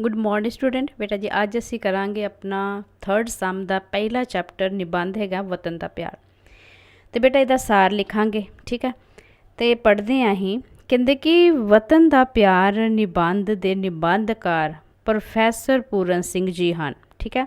Good morning student ਬੇਟਾ ਜੀ, ਅੱਜ ਅਸੀਂ ਕਰਾਂਗੇ ਆਪਣਾ ਥਰਡ ਸਮ ਦਾ ਪਹਿਲਾ ਚੈਪਟਰ ਨਿਬੰਧ ਹੈਗਾ ਵਤਨ ਦਾ ਪਿਆਰ। ਤੇ ਬੇਟਾ ਇਹਦਾ ਸਾਰ ਲਿਖਾਂਗੇ, ਠੀਕ ਹੈ? ਤੇ ਪੜ੍ਹਦੇ ਆਂ ਹੀ ਕਹਿੰਦੇ ਕਿ ਵਤਨ ਦਾ ਪਿਆਰ ਨਿਬੰਧ ਦੇ ਨਿਬੰਧਕਾਰ ਪ੍ਰੋਫੈਸਰ ਪੂਰਨ ਸਿੰਘ ਜੀ ਹਨ, ਠੀਕ ਹੈ?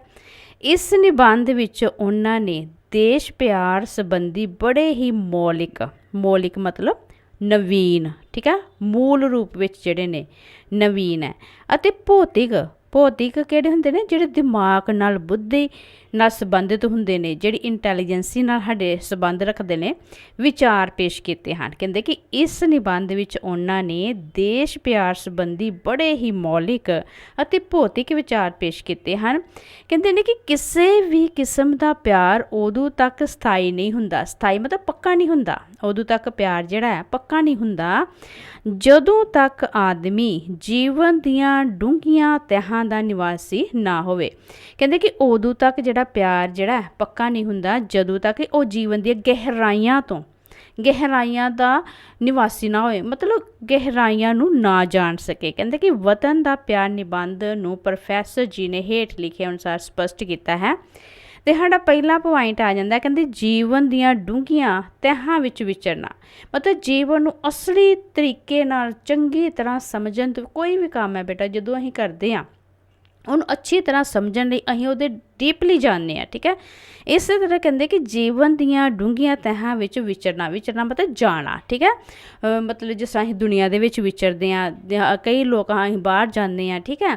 ਇਸ ਨਿਬੰਧ ਵਿੱਚ ਉਹਨਾਂ ਨੇ ਦੇਸ਼ ਪਿਆਰ ਸੰਬੰਧੀ ਬੜੇ ਹੀ ਮੌਲਿਕ ਮੌਲਿਕ ਮਤਲਬ ਨਵੀਨ ਠੀਕ ਹੈ ਮੂਲ ਰੂਪ ਵਿੱਚ ਜਿਹੜੇ ਨੇ, ਨਵੀਨ ਹੈ। ਅਤੇ ਭੌਤਿਕ ਭੌਤਿਕ ਕਿਹੜੇ ਹੁੰਦੇ ਨੇ? ਜਿਹੜੇ ਦਿਮਾਗ ਨਾਲ ਬੁੱਧੀ ਨਾਲ ਸੰਬੰਧਿਤ ਹੁੰਦੇ ਨੇ, ਜਿਹੜੀ ਇੰਟੈਲੀਜੈਂਸੀ ਨਾਲ ਸਾਡੇ ਸੰਬੰਧ ਰੱਖਦੇ ਨੇ, ਵਿਚਾਰ ਪੇਸ਼ ਕੀਤੇ ਹਨ। ਕਹਿੰਦੇ ਕਿ ਇਸ ਨਿਬੰਧ ਵਿੱਚ ਉਹਨਾਂ ਨੇ ਦੇਸ਼ ਪਿਆਰ ਸੰਬੰਧੀ ਬੜੇ ਹੀ ਮੌਲਿਕ ਅਤੇ ਭੌਤਿਕ ਵਿਚਾਰ ਪੇਸ਼ ਕੀਤੇ ਹਨ। ਕਹਿੰਦੇ ਨੇ ਕਿ ਕਿਸੇ ਵੀ ਕਿਸਮ ਦਾ ਪਿਆਰ ਉਦੋਂ ਤੱਕ ਸਥਾਈ ਨਹੀਂ ਹੁੰਦਾ। ਸਥਾਈ ਮਤਲਬ ਪੱਕਾ ਨਹੀਂ ਹੁੰਦਾ। ਉਦੋਂ ਤੱਕ ਪਿਆਰ ਜਿਹੜਾ ਹੈ, ਪੱਕਾ ਨਹੀਂ ਹੁੰਦਾ। ਜਦੋਂ ਤੱਕ ਆਦਮੀ ਜੀਵਨ ਦੀਆਂ ਡੂੰਘੀਆਂ ਤਹਾਂ ਦਾ ਨਿਵਾਸੀ ਨਾ ਹੋਵੇ। ਕਹਿੰਦੇ ਕਿ ਉਦੋਂ ਤੱਕ ਜਿਹੜਾ ਪਿਆਰ ਜਿਹੜਾ ਪੱਕਾ ਨਹੀਂ ਹੁੰਦਾ ਜਦੋਂ ਤੱਕ ਉਹ ਜੀਵਨ ਦੀਆਂ ਗਹਿਰਾਈਆਂ ਤੋਂ, ਗਹਿਰਾਈਆਂ ਦਾ ਨਿਵਾਸੀ ਨਾ ਹੋਏ, ਮਤਲਬ ਗਹਿਰਾਈਆਂ ਨੂੰ ਨਾ ਜਾਣ ਸਕੇ। ਕਹਿੰਦੇ ਕਿ ਵਤਨ ਦਾ ਪਿਆਰ ਨਿਬੰਧ ਨੂੰ ਪ੍ਰੋਫੈਸਰ ਜੀ ਨੇ ਹੇਠ ਲਿਖੇ ਅਨੁਸਾਰ ਸਪਸ਼ਟ ਕੀਤਾ ਹੈ। ਤੇ ਸਾਡਾ ਪਹਿਲਾ ਪੁਆਇੰਟ ਆ ਜਾਂਦਾ, ਕਹਿੰਦੇ ਜੀਵਨ ਦੀਆਂ ਡੂੰਘੀਆਂ ਤਹਿਾਂ ਵਿੱਚ ਵਿਚਰਨਾ। ਮਤਲਬ ਜੀਵਨ ਨੂੰ ਅਸਲੀ ਤਰੀਕੇ ਨਾਲ ਚੰਗੀ ਤਰ੍ਹਾਂ ਸਮਝਣ ਤੋਂ ਕੋਈ ਵੀ ਕੰਮ ਹੈ ਬੇਟਾ, ਜਦੋਂ ਅਸੀਂ ਕਰਦੇ ਆ ਉਹਨੂੰ ਅੱਛੀ ਤਰ੍ਹਾਂ ਸਮਝਣ ਲਈ ਅਸੀਂ ਉਹਦੇ ਡੀਪਲੀ ਜਾਣਦੇ ਆ ਠੀਕ ਹੈ? ਇਸੇ ਤਰ੍ਹਾਂ ਕਹਿੰਦੇ ਕਿ ਜੀਵਨ ਦੀਆਂ ਡੂੰਘੀਆਂ ਤਹਾਂ ਵਿੱਚ ਵਿਚਰਨਾ ਵਿਚਰਨਾ ਮਤਲਬ ਜਾਣਾ, ਠੀਕ ਹੈ? ਮਤਲਬ ਜਿਸ ਤਰ੍ਹਾਂ ਅਸੀਂ ਦੁਨੀਆ ਦੇ ਵਿੱਚ ਵਿਚਰਦੇ ਆ ਕਈ ਲੋਕ ਅਸੀਂ ਬਾਹਰ ਜਾਂਦੇ ਆ ਠੀਕ ਹੈ?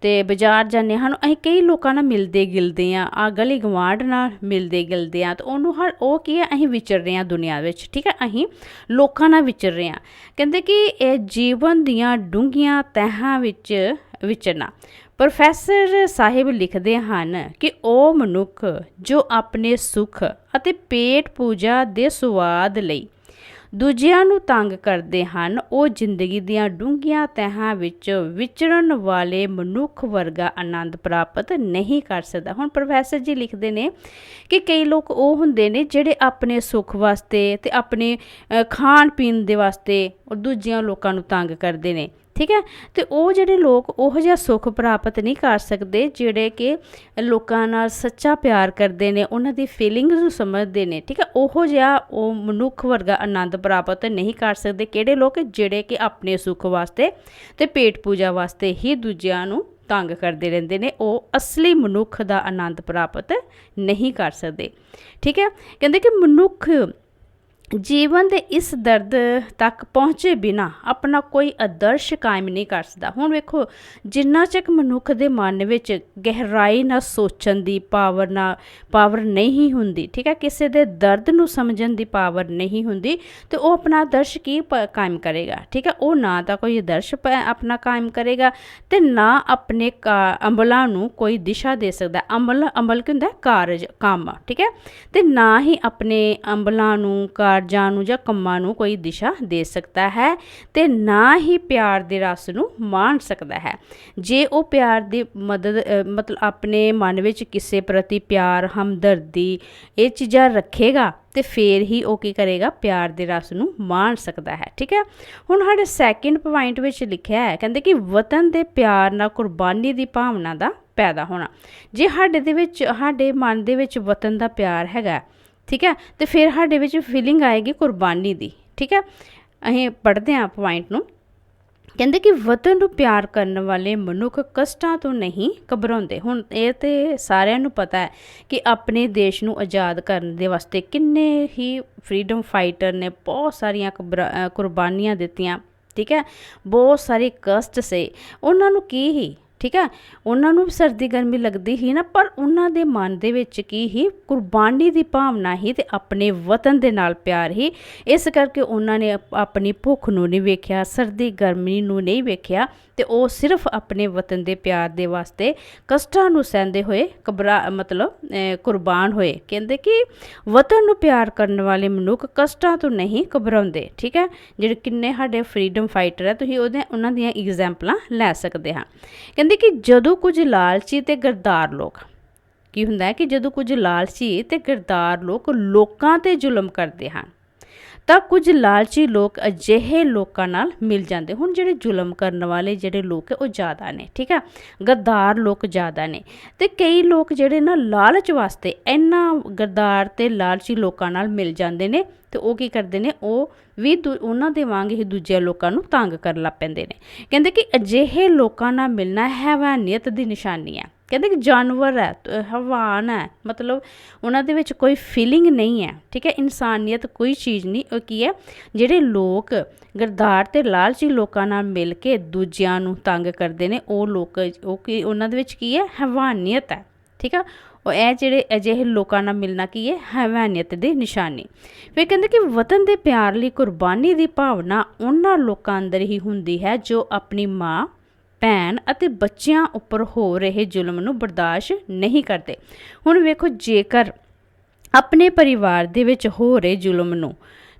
ਤੇ ਬਾਜ਼ਾਰ ਜਾਂਦੇ ਹਨ ਅਸੀਂ ਕਈ ਲੋਕਾਂ ਨਾਲ ਮਿਲਦੇ ਗਿਲਦੇ ਆ ਆ ਗਲੀ ਗਵਾਂਢ ਨਾਲ ਮਿਲਦੇ ਗਿਲਦੇ ਆ ਤਾਂ ਉਹਨੂੰ ਹਰ, ਉਹ ਕੀ ਹੈ? ਅਸੀਂ ਵਿਚਰ ਰਹੇ ਆ ਦੁਨੀਆ ਵਿੱਚ, ਠੀਕ ਹੈ? ਅਸੀਂ ਲੋਕਾਂ ਨਾਲ ਵਿਚਰ ਰਹੇ ਆ ਕਹਿੰਦੇ ਕਿ ਇਹ ਜੀਵਨ ਦੀਆਂ ਡੂੰਘੀਆਂ ਤਹਾਂ ਵਿੱਚ ਵਿਚਰਨਾ। ਪ੍ਰੋਫੈਸਰ ਸਾਹਿਬ ਲਿਖਦੇ ਹਨ ਕਿ ਉਹ ਮਨੁੱਖ ਜੋ ਆਪਣੇ ਸੁਖ ਅਤੇ ਪੇਟ ਪੂਜਾ ਦੇ ਸਵਾਦ ਲਈ ਦੂਜਿਆਂ ਨੂੰ ਤੰਗ ਕਰਦੇ ਹਨ, ਉਹ ਜ਼ਿੰਦਗੀ ਦੀਆਂ ਡੂੰਘੀਆਂ ਤਹਿਾਂ ਵਿੱਚ ਵਿਚਰਨ ਵਾਲੇ ਮਨੁੱਖ ਵਰਗਾ ਆਨੰਦ ਪ੍ਰਾਪਤ ਨਹੀਂ ਕਰ ਸਕਦਾ। ਹੁਣ ਪ੍ਰੋਫੈਸਰ ਜੀ ਲਿਖਦੇ ਨੇ ਕਿ ਕਈ ਲੋਕ ਉਹ ਹੁੰਦੇ ਨੇ ਜਿਹੜੇ ਆਪਣੇ ਸੁੱਖ ਵਾਸਤੇ ਤੇ ਆਪਣੇ ਖਾਣ ਪੀਣ ਦੇ ਵਾਸਤੇ ਦੂਜਿਆਂ ਲੋਕਾਂ ਨੂੰ ਤੰਗ ਕਰਦੇ ਨੇ। ਠੀਕ ਹੈ? ਤੇ ਉਹ ਜਿਹੜੇ ਲੋਕ ਉਹ ਜਿਹਾ ਸੁੱਖ ਪ੍ਰਾਪਤ ਨਹੀਂ ਕਰ ਸਕਦੇ ਜਿਹੜੇ ਕਿ ਲੋਕਾਂ ਨਾਲ ਸੱਚਾ ਪਿਆਰ ਕਰਦੇ ਨੇ, ਉਹਨਾਂ ਦੀ ਫੀਲਿੰਗਸ ਨੂੰ ਸਮਝਦੇ ਨੇ, ਠੀਕ ਹੈ? ਉਹੋ ਜਿਹਾ ਉਹ ਮਨੁੱਖ ਵਰਗਾ ਆਨੰਦ ਪ੍ਰਾਪਤ ਨਹੀਂ ਕਰ ਸਕਦੇ ਕਿਹੜੇ ਲੋਕ ਜਿਹੜੇ ਕਿ ਆਪਣੇ ਸੁੱਖ ਵਾਸਤੇ ਤੇ ਪੇਟ ਪੂਜਾ ਵਾਸਤੇ ਹੀ ਦੂਜਿਆਂ ਨੂੰ ਤੰਗ ਕਰਦੇ ਰਹਿੰਦੇ ਨੇ, ਉਹ ਅਸਲੀ ਮਨੁੱਖ ਦਾ ਆਨੰਦ ਪ੍ਰਾਪਤ ਨਹੀਂ ਕਰ ਸਕਦੇ। ਠੀਕ ਹੈ? ਕਹਿੰਦੇ ਕਿ ਮਨੁੱਖ ਜੀਵਨ ਦੇ ਇਸ ਦਰਦ ਤੱਕ ਪਹੁੰਚੇ ਬਿਨਾ ਆਪਣਾ ਕੋਈ ਆਦਰਸ਼ ਕਾਇਮ ਨਹੀਂ ਕਰ ਸਕਦਾ। ਹੁਣ ਵੇਖੋ, ਜਿੰਨਾ ਚੱਕ ਮਨੁੱਖ ਦੇ ਮਨ ਵਿੱਚ ਗਹਿਰਾਈ ਨਾਲ ਸੋਚਣ ਦੀ ਪਾਵਰ ਨਾ, ਪਾਵਰ ਨਹੀਂ ਹੁੰਦੀ, ਠੀਕ ਹੈ, ਕਿਸੇ ਦੇ ਦਰਦ ਨੂੰ ਸਮਝਣ ਦੀ ਪਾਵਰ ਨਹੀਂ ਹੁੰਦੀ, ਤੇ ਉਹ ਆਪਣਾ ਆਦਰਸ਼ ਕੀ ਕਾਇਮ ਕਰੇਗਾ? ਠੀਕ ਹੈ, ਉਹ ਨਾ ਤਾਂ ਕੋਈ ਆਦਰਸ਼ ਆਪਣਾ ਕਾਇਮ ਕਰੇਗਾ ਤੇ ਨਾ ਆਪਣੇ ਅਮਲਾਂ ਨੂੰ ਕੋਈ ਦਿਸ਼ਾ ਦੇ ਸਕਦਾ। ਅਮਲ ਅਮਲ ਕੀ ਹੁੰਦਾ ਕਾਰਜ, ਕੰਮ, ਠੀਕ ਹੈ, ਤੇ ਨਾ ਹੀ ਆਪਣੇ ਅਮਲਾਂ ਨੂੰ ਕਾਰ ਕਾਰਜਾਂ ਨੂੰ ਜਾਂ ਕੰਮਾਂ ਨੂੰ ਕੋਈ ਦਿਸ਼ਾ ਦੇ ਸਕਦਾ ਹੈ ਤੇ ਨਾ ਹੀ ਪਿਆਰ ਦੇ ਰਸ ਨੂੰ ਮਾਣ ਸਕਦਾ ਹੈ। ਜੇ ਉਹ ਪਿਆਰ ਦੀ ਮਦਦ ਮਤਲਬ ਆਪਣੇ ਮਨ ਵਿੱਚ ਕਿਸੇ ਪ੍ਰਤੀ ਪਿਆਰ, ਹਮਦਰਦੀ ਇਹ ਚੀਜ਼ਾਂ ਰੱਖੇਗਾ ਤੇ ਫੇਰ ਹੀ ਉਹ ਕੀ ਕਰੇਗਾ? ਪਿਆਰ ਦੇ ਰਸ ਨੂੰ ਮਾਣ ਸਕਦਾ ਹੈ। ਠੀਕ ਹੈ? ਹੁਣ ਸਾਡੇ ਸੈਕਿੰਡ ਪੁਆਇੰਟ ਵਿੱਚ ਲਿਖਿਆ ਹੈ, ਕਹਿੰਦੇ ਕਿ ਵਤਨ ਦੇ ਪਿਆਰ ਨਾਲ ਕੁਰਬਾਨੀ ਦੀ ਭਾਵਨਾ ਦਾ ਪੈਦਾ ਹੋਣਾ। ਜੇ ਸਾਡੇ ਦੇ ਵਿੱਚ, ਸਾਡੇ ਮਨ ਦੇ ਵਿੱਚ ਵਤਨ ਦਾ ਪਿਆਰ ਹੈਗਾ ਠੀਕ ਹੈ? ਤੇ ਫਿਰ ਸਾਡੇ ਵਿੱਚ ਫੀਲਿੰਗ ਆਏਗੀ ਕੁਰਬਾਨੀ ਦੀ, ਠੀਕ ਹੈ? ਅਸੀਂ ਪੜ੍ਹਦੇ ਹਾਂ ਪੁਆਇੰਟ ਨੂੰ। ਕਹਿੰਦੇ ਕਿ ਵਤਨ ਨੂੰ ਪਿਆਰ ਕਰਨ ਵਾਲੇ ਮਨੁੱਖ ਕਸ਼ਟਾਂ ਤੋਂ ਨਹੀਂ ਘਬਰਾਉਂਦੇ। ਹੁਣ ਇਹ ਤੇ ਸਾਰਿਆਂ ਨੂੰ ਪਤਾ ਹੈ ਕਿ ਆਪਣੇ ਦੇਸ਼ ਨੂੰ ਆਜ਼ਾਦ ਕਰਨ ਦੇ ਵਾਸਤੇ ਕਿੰਨੇ ਹੀ ਫਰੀडम ਫਾਈਟਰ ਨੇ, ਬਹੁਤ ਸਾਰੀਆਂ ਕੁਰਬਾਨੀਆਂ ਦਿੱਤੀਆਂ, ਠੀਕ ਹੈ? ਬਹੁਤ ਸਾਰੇ ਕਸ਼ਟ ਸੇ। ਉਹਨਾਂ ਨੂੰ ਕੀ ਹੀ ਠੀਕ ਹੈ? ਉਹਨਾਂ ਨੂੰ ਸਰਦੀ ਗਰਮੀ ਲੱਗਦੀ ਹੀ ਨਾ, ਪਰ ਉਹਨਾਂ ਦੇ ਮਨ ਦੇ ਵਿੱਚ ਕੀ ਹੀ? ਕੁਰਬਾਨੀ ਦੀ ਭਾਵਨਾ ਹੀ ਤੇ ਆਪਣੇ ਵਤਨ ਦੇ ਨਾਲ ਪਿਆਰ ਹੀ। ਇਸ ਕਰਕੇ ਉਹਨਾਂ ਨੇ ਆਪਣੀ ਭੁੱਖ ਨੂੰ ਨਹੀਂ ਵੇਖਿਆ, ਸਰਦੀ ਗਰਮੀ ਨੂੰ ਨਹੀਂ ਵੇਖਿਆ। ਤੇ ਉਹ ਸਿਰਫ ਆਪਣੇ ਵਤਨ ਦੇ ਪਿਆਰ ਦੇ ਵਾਸਤੇ ਕਸ਼ਟਾਂ ਨੂੰ ਸਹਿੰਦੇ ਹੋਏ ਕਬਰਾ ਮਤਲਬ ਕੁਰਬਾਨ ਹੋਏ। ਕਹਿੰਦੇ ਕਿ ਵਤਨ ਨੂੰ ਪਿਆਰ ਕਰਨ ਵਾਲੇ ਮਨੁੱਖ ਕਸ਼ਟਾਂ ਤੋਂ ਨਹੀਂ ਘਬਰਾਉਂਦੇ, ਠੀਕ ਹੈ? ਜਿਹੜੇ ਕਿੰਨੇ ਸਾਡੇ ਫਰੀडम ਫਾਈਟਰ ਹੈ ਤੁਸੀਂ ਉਹਦੇ, ਉਹਨਾਂ ਦੀਆਂ ਐਗਜ਼ਾਮਪਲਾਂ ਲੈ ਸਕਦੇ ਹਾਂ। ਕਹਿੰਦੇ ਕਿ ਜਦੋਂ ਕੁਝ ਲਾਲਚੀ ਤੇ ਗਰਦਾਰ ਲੋਕ, ਕੀ ਹੁੰਦਾ ਹੈ ਕਿ ਜਦੋਂ ਕੁਝ ਲਾਲਚੀ ਤੇ ਗਰਦਾਰ ਲੋਕ ਲੋਕਾਂ ਤੇ ਜ਼ੁਲਮ ਕਰਦੇ ਹਨ ਤਾਂ ਕੁਝ ਲਾਲਚੀ ਲੋਕ ਅਜਿਹੇ ਲੋਕਾਂ ਨਾਲ ਮਿਲ ਜਾਂਦੇ ਹੁਣ ਜਿਹੜੇ ਜ਼ੁਲਮ ਕਰਨ ਵਾਲੇ ਜਿਹੜੇ ਲੋਕ ਉਹ ਜ਼ਿਆਦਾ ਨੇ, ਠੀਕ ਹੈ? ਗੱਦਾਰ ਲੋਕ ਜ਼ਿਆਦਾ ਨੇ ਤੇ ਕਈ ਲੋਕ ਜਿਹੜੇ ਨਾ ਲਾਲਚ ਵਾਸਤੇ ਇੰਨਾ ਗੱਦਾਰ ਤੇ ਲਾਲਚੀ ਲੋਕਾਂ ਨਾਲ ਮਿਲ ਜਾਂਦੇ ਨੇ ਤੇ ਉਹ ਕੀ ਕਰਦੇ ਨੇ, ਉਹ ਵੀ ਦੂ- ਉਹਨਾਂ ਦੇ ਵਾਂਗ ਹੀ ਦੂਜੇ ਲੋਕਾਂ ਨੂੰ ਤੰਗ ਕਰਨ ਲੱਗ ਪੈਂਦੇ ਨੇ। ਕਹਿੰਦੇ ਕਿ ਅਜਿਹੇ ਲੋਕਾਂ ਨਾਲ ਮਿਲਣਾ ਹੈਵਾਨੀਅਤ ਦੀ ਨਿਸ਼ਾਨੀ ਹੈ। ਕਹਿੰਦੇ ਕਿ ਜਾਨਵਰ ਹੈ, ਤ- ਹੈਵਾਨ ਹੈ, ਮਤਲਬ ਉਹਨਾਂ ਦੇ ਵਿੱਚ ਕੋਈ ਫੀਲਿੰਗ ਨਹੀਂ ਹੈ, ਠੀਕ ਹੈ, ਇਨਸਾਨੀਅਤ ਕੋਈ ਚੀਜ਼ ਨਹੀਂ, ਉਹ ਕੀ ਹੈ, ਜਿਹੜੇ ਲੋਕ ਗਰਦਾਰ ਤੇ ਲਾਲਚੀ ਲੋਕਾਂ ਨਾਲ ਮਿਲ ਕੇ ਦੂਜਿਆਂ ਨੂੰ ਤੰਗ ਕਰਦੇ ਨੇ, ਉਹ ਲੋਕ, ਉਹ ਕੀ, ਉਹਨਾਂ ਦੇ ਵਿੱਚ ਕੀ ਹੈ, ਹੈਵਾਨੀਅਤ ਹੈ, ਠੀਕ ਆ, ਉਹ ਇਹ ਜਿਹੜੇ ਅਜਿਹੇ ਲੋਕਾਂ ਨਾਲ ਮਿਲਣਾ ਕੀ ਹੈ, ਹੈਵਾਨੀਅਤ ਦੀ ਨਿਸ਼ਾਨੀ। ਫਿਰ ਕਹਿੰਦੇ ਕਿ ਵਤਨ ਦੇ ਪਿਆਰ ਲਈ ਕੁਰਬਾਨੀ ਦੀ ਭਾਵਨਾ ਉਹਨਾਂ ਲੋਕਾਂ ਅੰਦਰ ਹੀ ਹੁੰਦੀ ਹੈ, ਜੋ ਆਪਣੀ ਮਾਂ ਭੈਣ ਅਤੇ ਬੱਚਿਆਂ ਉੱਪਰ ਹੋ ਰਹੇ ਜ਼ੁਲਮ ਨੂੰ ਬਰਦਾਸ਼ਤ ਨਹੀਂ ਕਰਦੇ। ਹੁਣ ਵੇਖੋ, ਜੇਕਰ ਆਪਣੇ ਪਰਿਵਾਰ ਦੇ ਵਿੱਚ ਹੋ ਰਹੇ ਜ਼ੁਲਮ ਨੂੰ,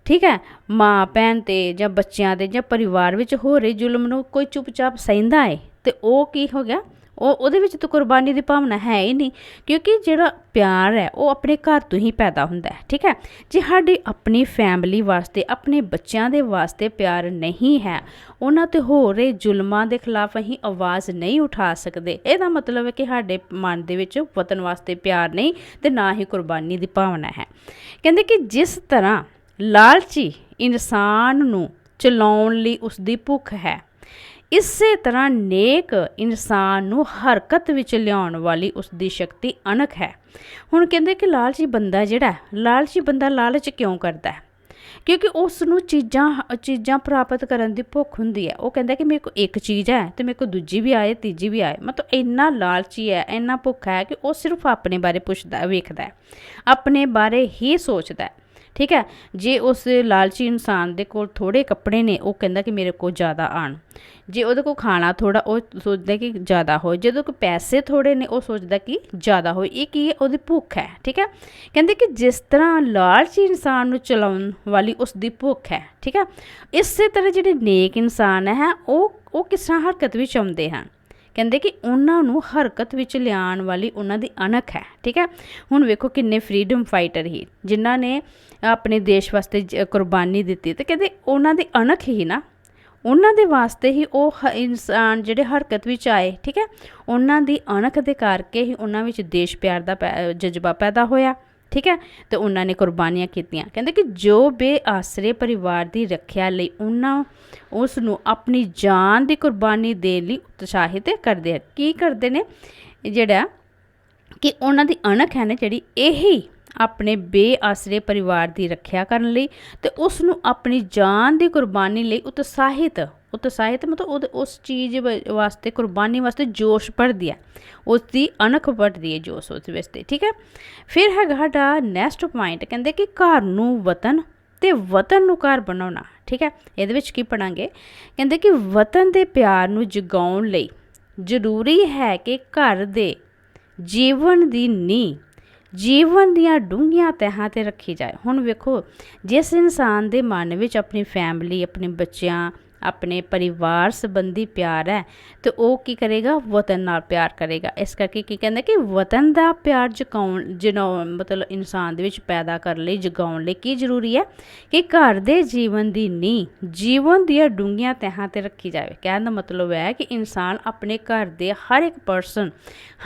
ਠੀਕ ਹੈ, ਮਾਂ, ਭੈਣ ਤੇ ਜਾਂ ਬੱਚਿਆਂ 'ਤੇ ਜਾਂ ਪਰਿਵਾਰ ਵਿੱਚ ਹੋ ਰਹੇ ਜ਼ੁਲਮ ਨੂੰ ਕੋਈ ਚੁੱਪਚਾਪ ਸਹਿੰਦਾ ਹੈ ਤੇ ਉਹ ਕੀ ਹੋ ਗਿਆ? ਉਹ ਉਹਦੇ ਵਿੱਚ ਤਾਂ ਕੁਰਬਾਨੀ ਦੀ ਭਾਵਨਾ ਹੈ ਹੀ ਨਹੀਂ, ਕਿਉਂਕਿ ਜਿਹੜਾ ਪਿਆਰ ਹੈ, ਉਹ ਆਪਣੇ ਘਰ ਤੋਂ ਹੀ ਪੈਦਾ ਹੁੰਦਾ ਹੈ, ਠੀਕ ਹੈ? ਜੇ ਸਾਡੀ ਆਪਣੀ ਫੈਮਿਲੀ ਵਾਸਤੇ, ਆਪਣੇ ਬੱਚਿਆਂ ਦੇ ਵਾਸਤੇ ਪਿਆਰ ਨਹੀਂ ਹੈ, ਉਹਨਾਂ ਤੇ ਹੋ ਰਹੇ ਜ਼ੁਲਮਾਂ ਦੇ ਖਿਲਾਫ ਅਸੀਂ ਆਵਾਜ਼ ਨਹੀਂ ਉਠਾ ਸਕਦੇ। ਇਹਦਾ ਮਤਲਬ ਹੈ ਕਿ ਸਾਡੇ ਮਨ ਦੇ ਵਿੱਚ ਵਤਨ ਵਾਸਤੇ ਪਿਆਰ ਨਹੀਂ ਤੇ ਨਾ ਹੀ ਕੁਰਬਾਨੀ ਦੀ ਭਾਵਨਾ ਹੈ। ਕਹਿੰਦੇ ਕਿ ਜਿਸ ਤਰ੍ਹਾਂ ਲਾਲਚੀ ਇਨਸਾਨ ਨੂੰ ਚਲਾਉਣ ਲਈ ਉਸ ਦੀ ਭੁੱਖ ਹੈ ਇਸੇ ਤਰ੍ਹਾਂ ਨੇਕ ਇਨਸਾਨ ਨੂੰ ਹਰਕਤ ਵਿੱਚ ਲਿਆਉਣ ਵਾਲੀ ਉਸ ਦੀ ਸ਼ਕਤੀ ਅਣਖ ਹੈ। ਹੁਣ ਕਹਿੰਦੇ ਕਿ ਲਾਲਚੀ ਬੰਦਾ ਜਿਹੜਾ ਲਾਲਚੀ ਬੰਦਾ ਲਾਲਚ ਕਿਉਂ ਕਰਦਾ ਹੈ? ਕਿਉਂਕਿ ਉਸ ਨੂੰ ਚੀਜ਼ਾਂ ਚੀਜ਼ਾਂ ਪ੍ਰਾਪਤ ਕਰਨ ਦੀ ਭੁੱਖ ਹੁੰਦੀ ਹੈ। ਉਹ ਕਹਿੰਦਾ ਕਿ ਮੇਰੇ ਕੋਲ ਇੱਕ ਚੀਜ਼ ਹੈ ਤੇ ਮੇਰੇ ਕੋਲ ਦੂਜੀ ਵੀ ਆਏ, ਤੀਜੀ ਵੀ ਆਏ। ਮਤਲਬ ਇੰਨਾ ਲਾਲਚੀ ਹੈ, ਇੰਨਾ ਭੁੱਖਾ ਹੈ ਕਿ ਉਹ ਸਿਰਫ ਆਪਣੇ ਬਾਰੇ ਪੁੱਛਦਾ, ਵੇਖਦਾ ਹੈ। ਆਪਣੇ ਬਾਰੇ ਹੀ ਸੋਚਦਾ ਹੈ। ਠੀਕ ਹੈ? ਜੇ ਉਸ ਲਾਲਚੀ ਇਨਸਾਨ ਦੇ ਕੋਲ ਥੋੜੇ ਕੱਪੜੇ ਨੇ, ਉਹ ਕਹਿੰਦਾ ਕਿ ਮੇਰੇ ਕੋਲ ਜ਼ਿਆਦਾ ਆਣ ਜੇ ਉਹਦੇ ਕੋਲ ਖਾਣਾ ਥੋੜਾ ਉਹ ਸੋਚਦਾ ਕਿ ਜ਼ਿਆਦਾ ਹੋਏ। ਜਦੋਂ ਕੋਲ ਪੈਸੇ ਥੋੜੇ ਨੇ, ਉਹ ਸੋਚਦਾ ਕਿ ਜ਼ਿਆਦਾ ਹੋਏ। ਇਹ ਕੀ ਹੈ? ਉਹਦੀ ਭੁੱਖ ਹੈ, ਠੀਕ ਹੈ? ਕਹਿੰਦੇ ਕਿ ਜਿਸ ਤਰ੍ਹਾਂ ਲਾਲਚੀ ਇਨਸਾਨ ਨੂੰ ਚਲਾਉਣ ਵਾਲੀ ਉਸ ਦੀ ਭੁੱਖ ਹੈ, ਠੀਕ ਹੈ? ਇਸੇ ਤਰ੍ਹਾਂ ਜਿਹੜੇ ਨੇਕ ਇਨਸਾਨ ਹੈ, ਉਹ ਉਹ ਕਿਸ ਤਰ੍ਹਾਂ ਹਰਕਤ ਵਿੱਚ ਆਉਂਦੇ ਹਨ? ਕਹਿੰਦੇ ਕਿ ਉਹਨਾਂ ਨੂੰ ਹਰਕਤ ਵਿੱਚ ਲਿਆਉਣ ਵਾਲੀ ਉਹਨਾਂ ਦੀ ਅਣਖ ਹੈ, ਠੀਕ ਹੈ? ਹੁਣ ਵੇਖੋ ਕਿੰਨੇ ਫਰੀडम ਫਾਈਟਰ ਹੀ ਜਿਨ੍ਹਾਂ ਨੇ ਆਪਣੇ ਦੇਸ਼ ਵਾਸਤੇ ਜ- ਕੁਰਬਾਨੀ ਦਿੱਤੀ ਤੇ ਕਹਿੰਦੇ ਉਹਨਾਂ ਦੀ ਅਣਖ ਹੀ ਨਾ, ਉਹਨਾਂ ਦੇ ਵਾਸਤੇ ਹੀ ਉਹ ਹ- ਇਨਸਾਨ ਜਿਹੜੇ ਹਰਕਤ ਵਿੱਚ ਆਏ, ਠੀਕ ਹੈ? ਉਹਨਾਂ ਦੀ ਅਣਖ ਦੇ ਕਰਕੇ ਹੀ ਉਹਨਾਂ ਵਿੱਚ ਦੇਸ਼ ਪਿਆਰ ਦਾ ਪੈ- ਜਜ਼ਬਾ ਪੈਦਾ ਹੋਇਆ। ਠੀਕ ਹੈ? ਤੇ ਉਹਨਾਂ ਨੇ ਕੁਰਬਾਨੀਆਂ ਕੀਤੀਆਂ। ਕਹਿੰਦੇ ਕਿ ਜੋ ਬੇਆਸਰੇ ਪਰਿਵਾਰ ਦੀ ਰੱਖਿਆ ਲਈ ਉਹਨਾਂ ਉਸ ਨੂੰ ਆਪਣੀ ਜਾਨ ਦੀ ਕੁਰਬਾਨੀ ਦੇਣ ਲਈ ਉਤਸ਼ਾਹਿਤ ਕਰਦੇ ਹਨ ਕੀ ਕਰਦੇ ਨੇ? ਜਿਹੜਾ ਕਿ ਉਹਨਾਂ ਦੀ ਅਣਖ ਹੈ ਨਾ ਜਿਹੜੀ, ਇਹੀ ਆਪਣੇ ਬੇਆਸਰੇ ਪਰਿਵਾਰ ਦੀ ਰੱਖਿਆ ਕਰਨ ਲਈ ਤੇ ਉਸ ਨੂੰ ਆਪਣੀ ਜਾਨ ਦੀ ਕੁਰਬਾਨੀ ਲਈ ਉਤਸ਼ਾਹਿਤ ਉਤਸ਼ਾਹਿਤ ਮਤਲਬ ਉਹਦੇ- ਉਸ ਚੀਜ਼ ਵ- ਵਾਸਤੇ, ਕੁਰਬਾਨੀ ਵਾਸਤੇ ਜੋਸ਼ ਭਰਦੀ ਹੈ। ਉਸ ਦੀ ਅਣਖ ਭਰਦੀ ਹੈ ਜੋਸ਼ ਉਸ ਵਾਸਤੇ ਠੀਕ ਹੈ? ਫਿਰ ਹੈਗਾ ਸਾਡਾ ਨੈਕਸਟ ਪੁਆਇੰਟ ਕਹਿੰਦੇ ਕਿ ਘਰ ਨੂੰ ਵਤਨ ਤੇ ਵਤਨ ਨੂੰ ਘਰ ਬਣਾਉਣਾ, ਠੀਕ ਹੈ? ਇਹਦੇ ਵਿੱਚ ਕੀ ਪੜਾਂਗੇ ਕਹਿੰਦੇ ਕਿ ਵਤਨ ਦੇ ਪਿਆਰ ਨੂੰ ਜਗਾਉਣ ਲਈ ਜ਼ਰੂਰੀ ਹੈ ਕਿ ਘਰ ਦੇ ਜੀਵਨ ਦੀ ਨੀਂਹ ਜੀਵਨ ਦੀਆਂ ਡੂੰਘੀਆਂ ਤਹਾਂ ਤੇ ਰੱਖੀ ਜਾਏ। ਹੁਣ ਵੇਖੋ, ਜਿਸ ਇਨਸਾਨ ਦੇ ਮਨ ਵਿੱਚ ਆਪਣੀ ਫੈਮਿਲੀ ਆਪਣੇ ਬੱਚਿਆਂ, ਆਪਣੇ ਪਰਿਵਾਰ ਸੰਬੰਧੀ ਪਿਆਰ ਹੈ, ਤੇ ਉਹ ਕੀ ਕਰੇਗਾ? ਵਤਨ ਨਾਲ ਪਿਆਰ ਕਰੇਗਾ। ਇਸ ਕਰਕੇ ਕੀ ਕਹਿੰਦੇ ਕਿ ਵਤਨ ਦਾ ਪਿਆਰ ਜਗਾਉਣ ਜਨਾਉਣ ਮਤਲਬ ਇਨਸਾਨ ਦੇ ਵਿੱਚ ਪੈਦਾ ਕਰਨ ਲਈ, ਜਗਾਉਣ ਲਈ ਕੀ ਜ਼ਰੂਰੀ ਹੈ? ਕਿ ਘਰ ਦੇ ਜੀਵਨ ਦੀ ਨੀਂਹ, ਜੀਵਨ ਦੀਆਂ ਡੂੰਘੀਆਂ ਤਹਾਂ ਤੇ ਰੱਖੀ ਜਾਵੇ। ਕਹਿਣ ਦਾ ਮਤਲਬ ਹੈ ਕਿ ਇਨਸਾਨ ਆਪਣੇ ਘਰ ਦੇ ਹਰ ਇੱਕ ਪਰਸਨ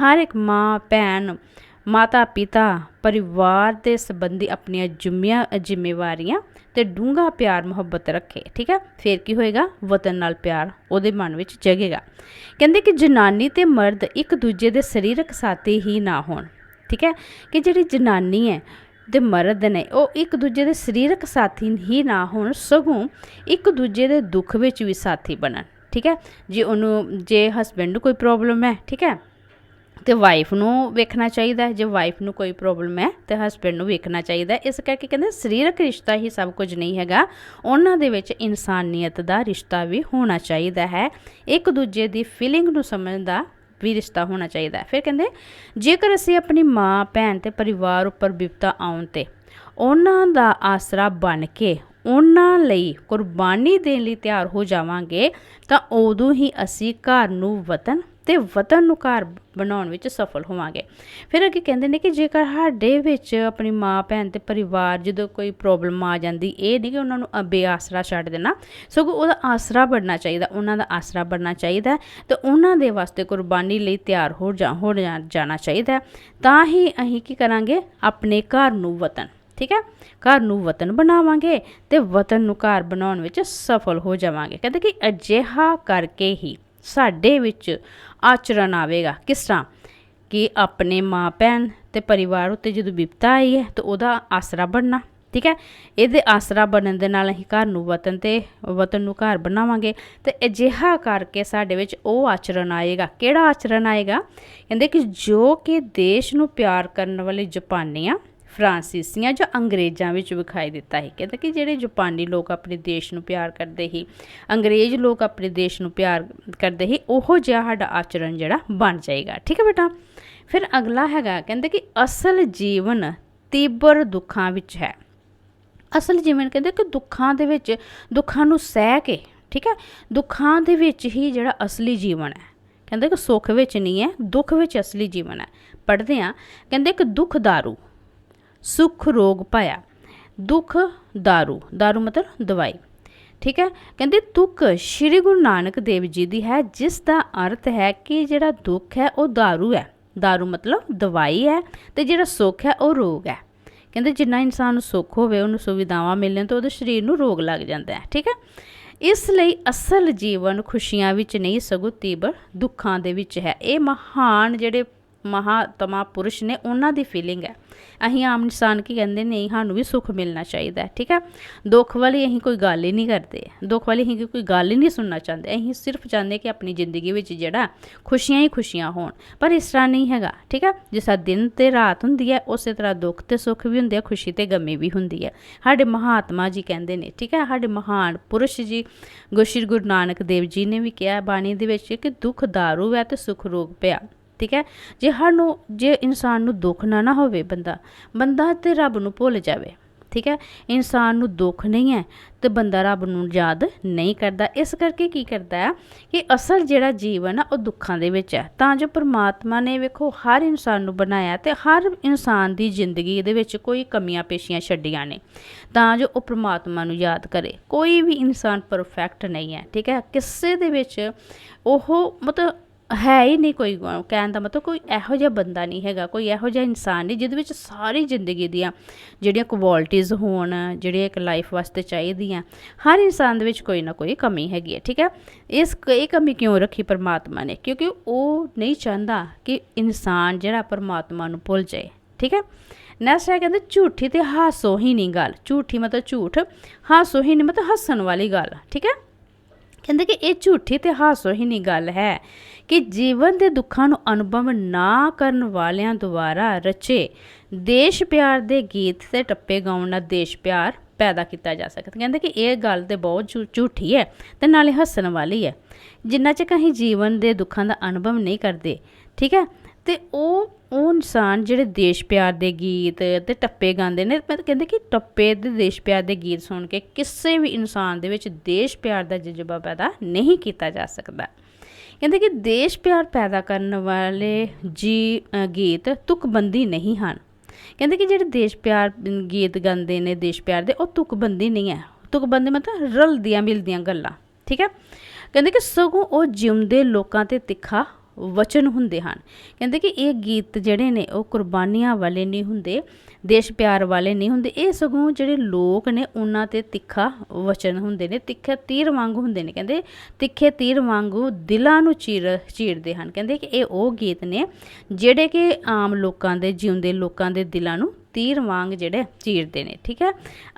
ਹਰ ਇੱਕ ਮਾਂ, ਭੈਣ ਮਾਤਾ ਪਿਤਾ ਪਰਿਵਾਰ ਦੇ ਸੰਬੰਧੀ ਆਪਣੀਆਂ ਜੁੰਮੀਆਂ, ਜ਼ਿੰਮੇਵਾਰੀਆਂ ਤੇ ਡੂੰਘਾ ਪਿਆਰ, ਮੁਹੱਬਤ ਰੱਖੇ, ਠੀਕ ਹੈ? ਫਿਰ ਕੀ ਹੋਏਗਾ? ਵਤਨ ਨਾਲ ਪਿਆਰ ਉਹਦੇ ਮਨ ਵਿੱਚ ਜਗੇਗਾ। ਕਹਿੰਦੇ ਕਿ ਜਨਾਨੀ ਤੇ ਮਰਦ ਇੱਕ ਦੂਜੇ ਦੇ ਸਰੀਰਕ ਸਾਥੀ ਹੀ ਨਾ ਹੋਣ, ਠੀਕ ਹੈ? ਕਿ ਜਿਹੜੀ ਜਨਾਨੀ ਹੈ ਤੇ ਮਰਦ ਨੇ ਉਹ ਇੱਕ ਦੂਜੇ ਦੇ ਸਰੀਰਕ ਸਾਥੀ ਹੀ ਨਾ ਹੋਣ, ਸਗੋਂ ਇੱਕ ਦੂਜੇ ਦੇ ਦੁੱਖ ਵਿੱਚ ਵੀ ਸਾਥੀ ਬਣਨ, ਠੀਕ ਹੈ? ਜੇ ਉਹਨੂੰ, ਜੇ ਹਸਬੈਂਡ ਨੂੰ ਕੋਈ ਪ੍ਰੋਬਲਮ ਹੈ, ਠੀਕ ਹੈ? ਤੇ ਵਾਈਫ ਨੂੰ ਵੇਖਣਾ ਚਾਹੀਦਾ ਹੈ। ਜੇ ਵਾਈਫ ਨੂੰ ਕੋਈ ਪ੍ਰੋਬਲਮ ਹੈ, ਤੇ ਹਸਬੈਂਡ ਨੂੰ ਵੇਖਣਾ ਚਾਹੀਦਾ ਇਸ ਕਰਕੇ ਕਹਿੰਦੇ ਸਰੀਰਕ ਰਿਸ਼ਤਾ ਹੀ ਸਭ ਕੁਝ ਨਹੀਂ ਹੈਗਾ। ਉਹਨਾਂ ਦੇ ਵਿੱਚ ਇਨਸਾਨੀਅਤ ਦਾ ਰਿਸ਼ਤਾ ਵੀ ਹੋਣਾ ਚਾਹੀਦਾ ਹੈ। ਇੱਕ ਦੂਜੇ ਦੀ ਫੀਲਿੰਗ ਨੂੰ ਸਮਝਣ ਦਾ ਵੀ ਰਿਸ਼ਤਾ ਹੋਣਾ ਚਾਹੀਦਾ ਫਿਰ ਕਹਿੰਦੇ, ਜੇਕਰ ਅਸੀਂ ਆਪਣੀ ਮਾਂ, ਭੈਣ ਤੇ ਪਰਿਵਾਰ ਉੱਪਰ ਵਿਪਤਾ ਆਉਣ ਤੇ ਉਹਨਾਂ ਦਾ ਆਸਰਾ ਬਣ ਕੇ ਉਹਨਾਂ ਲਈ ਕੁਰਬਾਨੀ ਦੇਣ ਲਈ ਤਿਆਰ ਹੋ ਜਾਵਾਂਗੇ, ਤਾਂ ਉਦੋਂ ਹੀ ਅਸੀਂ ਘਰ ਨੂੰ ਵਤਨ ਤੇ ਵਤਨ ਨੂੰ ਘਰ ਬਣਾਉਣ ਵਿੱਚ ਸਫਲ ਹੋਵਾਂਗੇ। ਫਿਰ ਅੱਗੇ ਕਹਿੰਦੇ ਨੇ ਕਿ ਜੇਕਰ ਸਾਡੇ ਵਿੱਚ ਆਪਣੀ ਮਾਂ, ਭੈਣ ਤੇ ਪਰਿਵਾਰ ਜਦੋਂ ਕੋਈ ਪ੍ਰੋਬਲਮ ਆ ਜਾਂਦੀ, ਇਹ ਨਹੀਂ ਕਿ ਉਹਨਾਂ ਨੂੰ ਅ- ਬੇਆਸਰਾ ਛੱਡ ਦੇਣਾ, ਸਗੋਂ ਉਹਦਾ ਆਸਰਾ ਬਣਨਾ ਚਾਹੀਦਾ, ਉਹਨਾਂ ਦਾ ਆਸਰਾ ਬਣਨਾ ਚਾਹੀਦਾ, ਤੇ ਉਹਨਾਂ ਦੇ ਵਾਸਤੇ ਕੁਰਬਾਨੀ ਲਈ ਤਿਆਰ ਹੋ ਜਾ, ਹੋ ਜਾਣਾ ਚਾਹੀਦਾ। ਤਾਂ ਹੀ ਅਸੀਂ ਕੀ ਕਰਾਂਗੇ? ਆਪਣੇ ਘਰ ਨੂੰ ਵਤਨ, ਠੀਕ ਹੈ? ਘਰ ਨੂੰ ਵਤਨ ਬਣਾਵਾਂਗੇ ਤੇ ਵਤਨ ਨੂੰ ਘਰ ਬਣਾਉਣ ਵਿੱਚ ਸਫਲ ਹੋ ਜਾਵਾਂਗੇ। ਕਹਿੰਦੇ ਕਿ ਅਜਿਹਾ ਕਰਕੇ ਹੀ ਸਾਡੇ ਵਿੱਚ ਆਚਰਣ ਆਵੇਗਾ। ਕਿਸ ਤਰ੍ਹਾਂ? ਕਿ ਆਪਣੇ ਮਾਂ ਭੈਣ ਤੇ ਪਰਿਵਾਰ ਉੱਤੇ ਜਦੋਂ ਵਿਪਤਾ ਆਈ ਹੈ, ਤਾਂ ਉਹਦਾ ਆਸਰਾ ਬਣਨਾ, ਠੀਕ ਹੈ? ਇਹਦੇ ਆਸਰਾ ਬਣਨ ਦੇ ਨਾਲ ਅਸੀਂ ਘਰ ਨੂੰ ਵਤਨ ਤੇ ਵਤਨ ਨੂੰ ਘਰ ਬਣਾਵਾਂਗੇ। ਤੇ ਅਜਿਹਾ ਕਰਕੇ ਸਾਡੇ ਵਿੱਚ ਉਹ ਆਚਰਣ ਆਏਗਾ। ਕਿਹੜਾ ਆਚਰਣ ਆਏਗਾ? ਕਹਿੰਦੇ ਕਿ ਜੋ ਕਿ ਦੇਸ਼ ਨੂੰ ਪਿਆਰ ਕਰਨ ਵਾਲੇ ਜਾਪਾਨੀਆਂ ਫਰਾਂਸੀਸੀਆਂ ਜਾਂ ਅੰਗਰੇਜ਼ਾਂ ਵਿੱਚ ਵਿਖਾਈ ਦਿੱਤਾ ਹੈ ਕਹਿੰਦੇ ਕਿ ਜਿਹੜੇ ਜਾਪਾਨੀ ਲੋਕ ਆਪਣੇ ਦੇਸ਼ ਨੂੰ ਪਿਆਰ ਕਰਦੇ ਸੀ, ਅੰਗਰੇਜ਼ ਲੋਕ ਆਪਣੇ ਦੇਸ਼ ਨੂੰ ਪਿਆਰ ਕਰਦੇ ਸੀ, ਉਹੋ ਜਿਹਾ ਸਾਡਾ ਆਚਰਣ ਜਿਹੜਾ ਬਣ ਜਾਏਗਾ। ਠੀਕ ਹੈ ਬੇਟਾ? ਫਿਰ ਅਗਲਾ ਹੈਗਾ, ਕਹਿੰਦੇ ਕਿ ਅਸਲ ਜੀਵਨ ਤੀਬਰ ਦੁੱਖਾਂ ਵਿੱਚ ਹੈ। ਅਸਲ ਜੀਵਨ ਕਹਿੰਦੇ ਕਿ ਦੁੱਖਾਂ ਦੇ ਵਿੱਚ, ਦੁੱਖਾਂ ਨੂੰ ਸਹਿ ਕੇ, ਠੀਕ ਹੈ? ਦੁੱਖਾਂ ਦੇ ਵਿੱਚ ਹੀ ਜਿਹੜਾ ਅਸਲੀ ਜੀਵਨ ਹੈ। ਕਹਿੰਦੇ ਕਿ ਸੁੱਖ ਵਿੱਚ ਨਹੀਂ ਹੈ, ਦੁੱਖ ਵਿੱਚ ਅਸਲੀ ਜੀਵਨ ਹੈ। ਪੜ੍ਹਦੇ ਆ ਕਹਿੰਦੇ ਕਿ ਦੁੱਖ ਦਾਰੂ ਸੁਖ ਰੋਗ ਪਾਇਆ ਦੁੱਖ दारू दारू ਮਤਲਬ ਦਵਾਈ ਠੀਕ ਹੈ ਕਹਿੰਦੇ ਤੁਕ ਸ਼੍ਰੀ ਗੁਰੂ ਨਾਨਕ ਦੇਵ ਜੀ ਦੀ ਹੈ ਜਿਸ ਦਾ ਅਰਥ ਹੈ ਕਿ ਜਿਹੜਾ ਦੁੱਖ ਹੈ ਉਹ दारू ਹੈ दारू ਮਤਲਬ ਦਵਾਈ ਹੈ ਤੇ ਜਿਹੜਾ ਸੁੱਖ ਹੈ ਉਹ ਰੋਗ ਹੈ ਕਹਿੰਦੇ ਜਿੰਨਾ ਇਨਸਾਨ ਨੂੰ ਸੁੱਖ ਹੋਵੇ ਉਹਨੂੰ ਸੁਵਿਧਾਵਾਂ ਮਿਲਣ ਤੋਂ ਉਹਦੇ ਸਰੀਰ ਨੂੰ ਰੋਗ ਲੱਗ ਜਾਂਦਾ ਹੈ ਠੀਕ ਹੈ ਇਸ ਲਈ ਅਸਲ ਜੀਵਨ ਖੁਸ਼ੀਆਂ ਵਿੱਚ ਨਹੀਂ ਸਗੋਂ ਤੀਬਰ ਦੁੱਖਾਂ ਦੇ ਵਿੱਚ ਹੈ ਇਹ ਮਹਾਨ ਜਿਹੜੇ ਮਹਾਤਮਾ ਪੁਰਸ਼ ਨੇ ਉਹਨਾਂ ਦੀ ਫੀਲਿੰਗ ਹੈ। ਅਸੀਂ ਆਮ ਇਨਸਾਨ ਕੀ ਕਹਿੰਦੇ ਨਹੀਂ ਸਾਨੂੰ ਵੀ ਸੁੱਖ ਮਿਲਣਾ ਚਾਹੀਦਾ ਠੀਕ ਹੈ? ਦੁੱਖ ਵਾਲੀ ਅਸੀਂ ਕੋਈ ਗੱਲ ਹੀ ਨਹੀਂ ਕਰਦੇ। ਦੁੱਖ ਵਾਲੀ ਅਸੀਂ ਕੋਈ ਗੱਲ ਹੀ ਨਹੀਂ ਸੁਣਨਾ ਚਾਹੁੰਦੇ। ਅਸੀਂ ਸਿਰਫ ਚਾਹੁੰਦੇ ਕਿ ਆਪਣੀ ਜ਼ਿੰਦਗੀ ਵਿੱਚ ਜਿਹੜਾ ਖੁਸ਼ੀਆਂ ਹੀ ਖੁਸ਼ੀਆਂ ਹੋਣ। ਪਰ ਇਸ ਤਰ੍ਹਾਂ ਨਹੀਂ ਹੈਗਾ, ਠੀਕ ਹੈ? ਜਿਸ ਤਰ੍ਹਾਂ ਦਿਨ ਤੇ ਰਾਤ ਹੁੰਦੀ ਹੈ, ਉਸੇ ਤਰ੍ਹਾਂ ਦੁੱਖ ਤੇ ਸੁੱਖ ਵੀ ਹੁੰਦੇ ਆ, ਖੁਸ਼ੀ ਤੇ ਗਮੀ ਵੀ ਹੁੰਦੀ ਹੈ। ਸਾਡੇ ਮਹਾਤਮਾ ਜੀ ਕਹਿੰਦੇ ਨੇ, ਠੀਕ ਹੈ? ਸਾਡੇ ਮਹਾਨ ਪੁਰਸ਼ ਜੀ ਗੁਰਸ਼੍ਰੀ ਗੁਰੂ ਨਾਨਕ ਦੇਵ ਜੀ ਨੇ ਵੀ ਕਿਹਾ ਬਾਣੀ ਦੇ ਵਿੱਚ ਕਿ ਦੁੱਖ ਦਾਰੂ ਹੈ ਤੇ ਸੁਖ ਰੋਗ ਪਿਆ। ਠੀਕ ਹੈ? ਜੇ ਸਾਨੂੰ ਜੇ ਇਨਸਾਨ ਨੂੰ ਦੁੱਖ ਨਾ ਨਾ ਹੋਵੇ ਬੰਦਾ ਬੰਦਾ ਤੇ ਰੱਬ ਨੂੰ ਭੁੱਲ ਜਾਵੇ, ਠੀਕ ਹੈ? ਇਨਸਾਨ ਨੂੰ ਦੁੱਖ ਨਹੀਂ ਹੈ ਤੇ ਬੰਦਾ ਰੱਬ ਨੂੰ ਯਾਦ ਨਹੀਂ ਕਰਦਾ। ਇਸ ਕਰਕੇ ਕੀ ਕਰਦਾ ਹੈ ਕਿ ਅਸਲ ਜਿਹੜਾ ਜੀਵਨ ਆ, ਉਹ ਦੁੱਖਾਂ ਦੇ ਵਿੱਚ ਹੈ। ਤਾਂ ਜੋ ਪ੍ਰਮਾਤਮਾ ਨੇ ਵੇਖੋ, ਹਰ ਇਨਸਾਨ ਨੂੰ ਬਣਾਇਆ ਤੇ ਹਰ ਇਨਸਾਨ ਦੀ ਜ਼ਿੰਦਗੀ ਦੇ ਵਿੱਚ ਕੋਈ ਕਮੀਆਂ ਪੇਸ਼ੀਆਂ ਛੱਡੀਆਂ ਨੇ। ਤਾਂ ਜੋ ਉਹ ਪ੍ਰਮਾਤਮਾ ਨੂੰ ਯਾਦ ਕਰੇ। ਕੋਈ ਵੀ ਇਨਸਾਨ ਪਰਫੈਕਟ ਨਹੀਂ ਹੈ, ਠੀਕ ਹੈ? ਕਿਸੇ ਦੇ ਵਿੱਚ ਉਹ ਮਤਲਬ ਹੈ ਹੀ ਨਹੀਂ ਕੋਈ ਕਹਿਣ ਦਾ ਮਤਲਬ ਕੋਈ ਇਹੋ ਜਿਹਾ ਬੰਦਾ ਨਹੀਂ ਹੈਗਾ, ਕੋਈ ਇਹੋ ਜਿਹਾ ਇਨਸਾਨ ਨਹੀਂ ਜਿਹਦੇ ਵਿੱਚ ਸਾਰੀ ਜ਼ਿੰਦਗੀ ਦੀਆਂ ਜਿਹੜੀਆਂ ਕੁਆਲਿਟੀਆਂ ਹੋਣ, ਜਿਹੜੀਆਂ ਇੱਕ ਲਾਈਫ ਵਾਸਤੇ ਚਾਹੀਦੀਆਂ, ਹਰ ਇਨਸਾਨ ਦੇ ਵਿੱਚ ਕੋਈ ਨਾ ਕੋਈ ਕਮੀ ਹੈਗੀ ਹੈ, ਠੀਕ ਹੈ? ਇਸ ਇਹ ਕਮੀ ਕਿਉਂ ਰੱਖੀ ਪਰਮਾਤਮਾ ਨੇ? ਕਿਉਂਕਿ ਉਹ ਨਹੀਂ ਚਾਹੁੰਦਾ ਕਿ ਇਨਸਾਨ ਜਿਹੜਾ ਪਰਮਾਤਮਾ ਨੂੰ ਭੁੱਲ ਜਾਏ, ਠੀਕ ਹੈ? ਨੈਕਸਟ ਹੈ ਕਹਿੰਦੇ ਝੂਠੀ ਤੇ ਹਾਸੋ ਹੀ ਨਹੀਂ ਗੱਲ, ਝੂਠੀ ਮਤਲਬ ਝੂਠ ਹਾਸੋ ਹੀ ਨਹੀਂ ਮਤਲਬ ਹੱਸਣ ਵਾਲੀ ਗੱਲ, ਠੀਕ ਹੈ? ਕਹਿੰਦੇ ਕਿ ਇਹ ਝੂਠੀ ਤੇ ਹਾਸੋਹੀਣੀ ਗੱਲ ਹੈ ਕਿ ਜੀਵਨ ਦੇ ਦੁੱਖਾਂ ਨੂੰ ਅਨੁਭਵ ਨਾ ਕਰਨ ਵਾਲਿਆਂ ਦੁਆਰਾ ਰਚੇ ਦੇਸ਼ ਪਿਆਰ ਦੇ ਗੀਤ ਤੇ ਟੱਪੇ ਗਾਉਣ ਨਾਲ ਦੇਸ਼ ਪਿਆਰ ਪੈਦਾ ਕੀਤਾ ਜਾ ਸਕਦਾ। ਕਹਿੰਦੇ ਕਿ ਇਹ ਗੱਲ ਤੇ ਬਹੁਤ ਝੂ- ਝੂਠੀ ਹੈ ਤੇ ਨਾਲੇ ਹੱਸਣ ਵਾਲੀ ਹੈ। ਜਿੰਨਾ ਚਿਰ ਅਸੀਂ ਜੀਵਨ ਦੇ ਦੁੱਖਾਂ ਦਾ ਅਨੁਭਵ ਨਹੀਂ ਕਰਦੇ, ਠੀਕ ਹੈ? ਤੇ ਉਹ ਉਹ ਇਨਸਾਨ ਜਿਹੜੇ ਦੇਸ਼ ਪਿਆਰ ਦੇ ਗੀਤ ਅਤੇ ਟੱਪੇ ਗਾਉਂਦੇ ਨੇ, ਮੈਂ ਕਹਿੰਦੇ ਕਿ ਟੱਪੇ ਅਤੇ ਦੇਸ਼ ਪਿਆਰ ਦੇ ਗੀਤ ਸੁਣ ਕੇ ਕਿਸੇ ਵੀ ਇਨਸਾਨ ਦੇ ਵਿੱਚ ਦੇਸ਼ ਪਿਆਰ ਦਾ ਜਜ਼ਬਾ ਪੈਦਾ ਨਹੀਂ ਕੀਤਾ ਜਾ ਸਕਦਾ। ਕਹਿੰਦੇ ਕਿ ਦੇਸ਼ ਪਿਆਰ ਪੈਦਾ ਕਰਨ ਵਾਲੇ ਜੀ ਗੀਤ ਤੁਕਬੰਦੀ ਨਹੀਂ ਹਨ। ਕਹਿੰਦੇ ਕਿ ਜਿਹੜੇ ਦੇਸ਼ ਪਿਆਰ, ਗੀਤ ਗਾਉਂਦੇ ਨੇ ਦੇਸ਼ ਪਿਆਰ ਦੇ, ਉਹ ਤੁਕਬੰਦੀ ਨਹੀਂ ਹੈ। ਤੁਕਬੰਦੀ ਮਤਲਬ ਰਲਦੀਆਂ ਮਿਲਦੀਆਂ ਗੱਲਾਂ, ਠੀਕ ਹੈ? ਕਹਿੰਦੇ ਕਿ ਸਗੋਂ ਉਹ ਜਿਉਂਦੇ ਲੋਕਾਂ ਤੇ ਤਿੱਖਾ ਵਚਨ ਹੁੰਦੇ ਹਨ। ਕਹਿੰਦੇ ਕਿ ਇਹ ਗੀਤ ਜਿਹੜੇ ਨੇ, ਉਹ ਕੁਰਬਾਨੀਆਂ ਵਾਲੇ ਨਹੀਂ ਹੁੰਦੇ, ਦੇਸ਼ ਪਿਆਰ ਵਾਲੇ ਨਹੀਂ ਹੁੰਦੇ। ਇਹ ਸਗੋਂ ਜਿਹੜੇ ਲੋਕ ਨੇ, ਉਹਨਾਂ ਤੇ ਤਿੱਖਾ ਵਚਨ ਹੁੰਦੇ ਨੇ, ਤਿੱਖੇ ਤੀਰ ਵਾਂਗੂ ਹੁੰਦੇ ਨੇ। ਕਹਿੰਦੇ ਤਿੱਖੇ ਤੀਰ ਵਾਂਗੂ ਦਿਲਾਂ ਨੂੰ ਚੀਰ, ਚੀਰਦੇ ਹਨ। ਕਹਿੰਦੇ ਕਿ ਇਹ ਉਹ ਗੀਤ ਨੇ ਜਿਹੜੇ ਕਿ ਆਮ ਲੋਕਾਂ ਦੇ, ਜਿਉਂਦੇ ਲੋਕਾਂ ਦੇ ਦਿਲਾਂ ਨੂੰ ਤੀਰ ਵਾਂਗ ਜਿਹੜੇ ਚੀਰਦੇ ਨੇ, ਠੀਕ ਹੈ?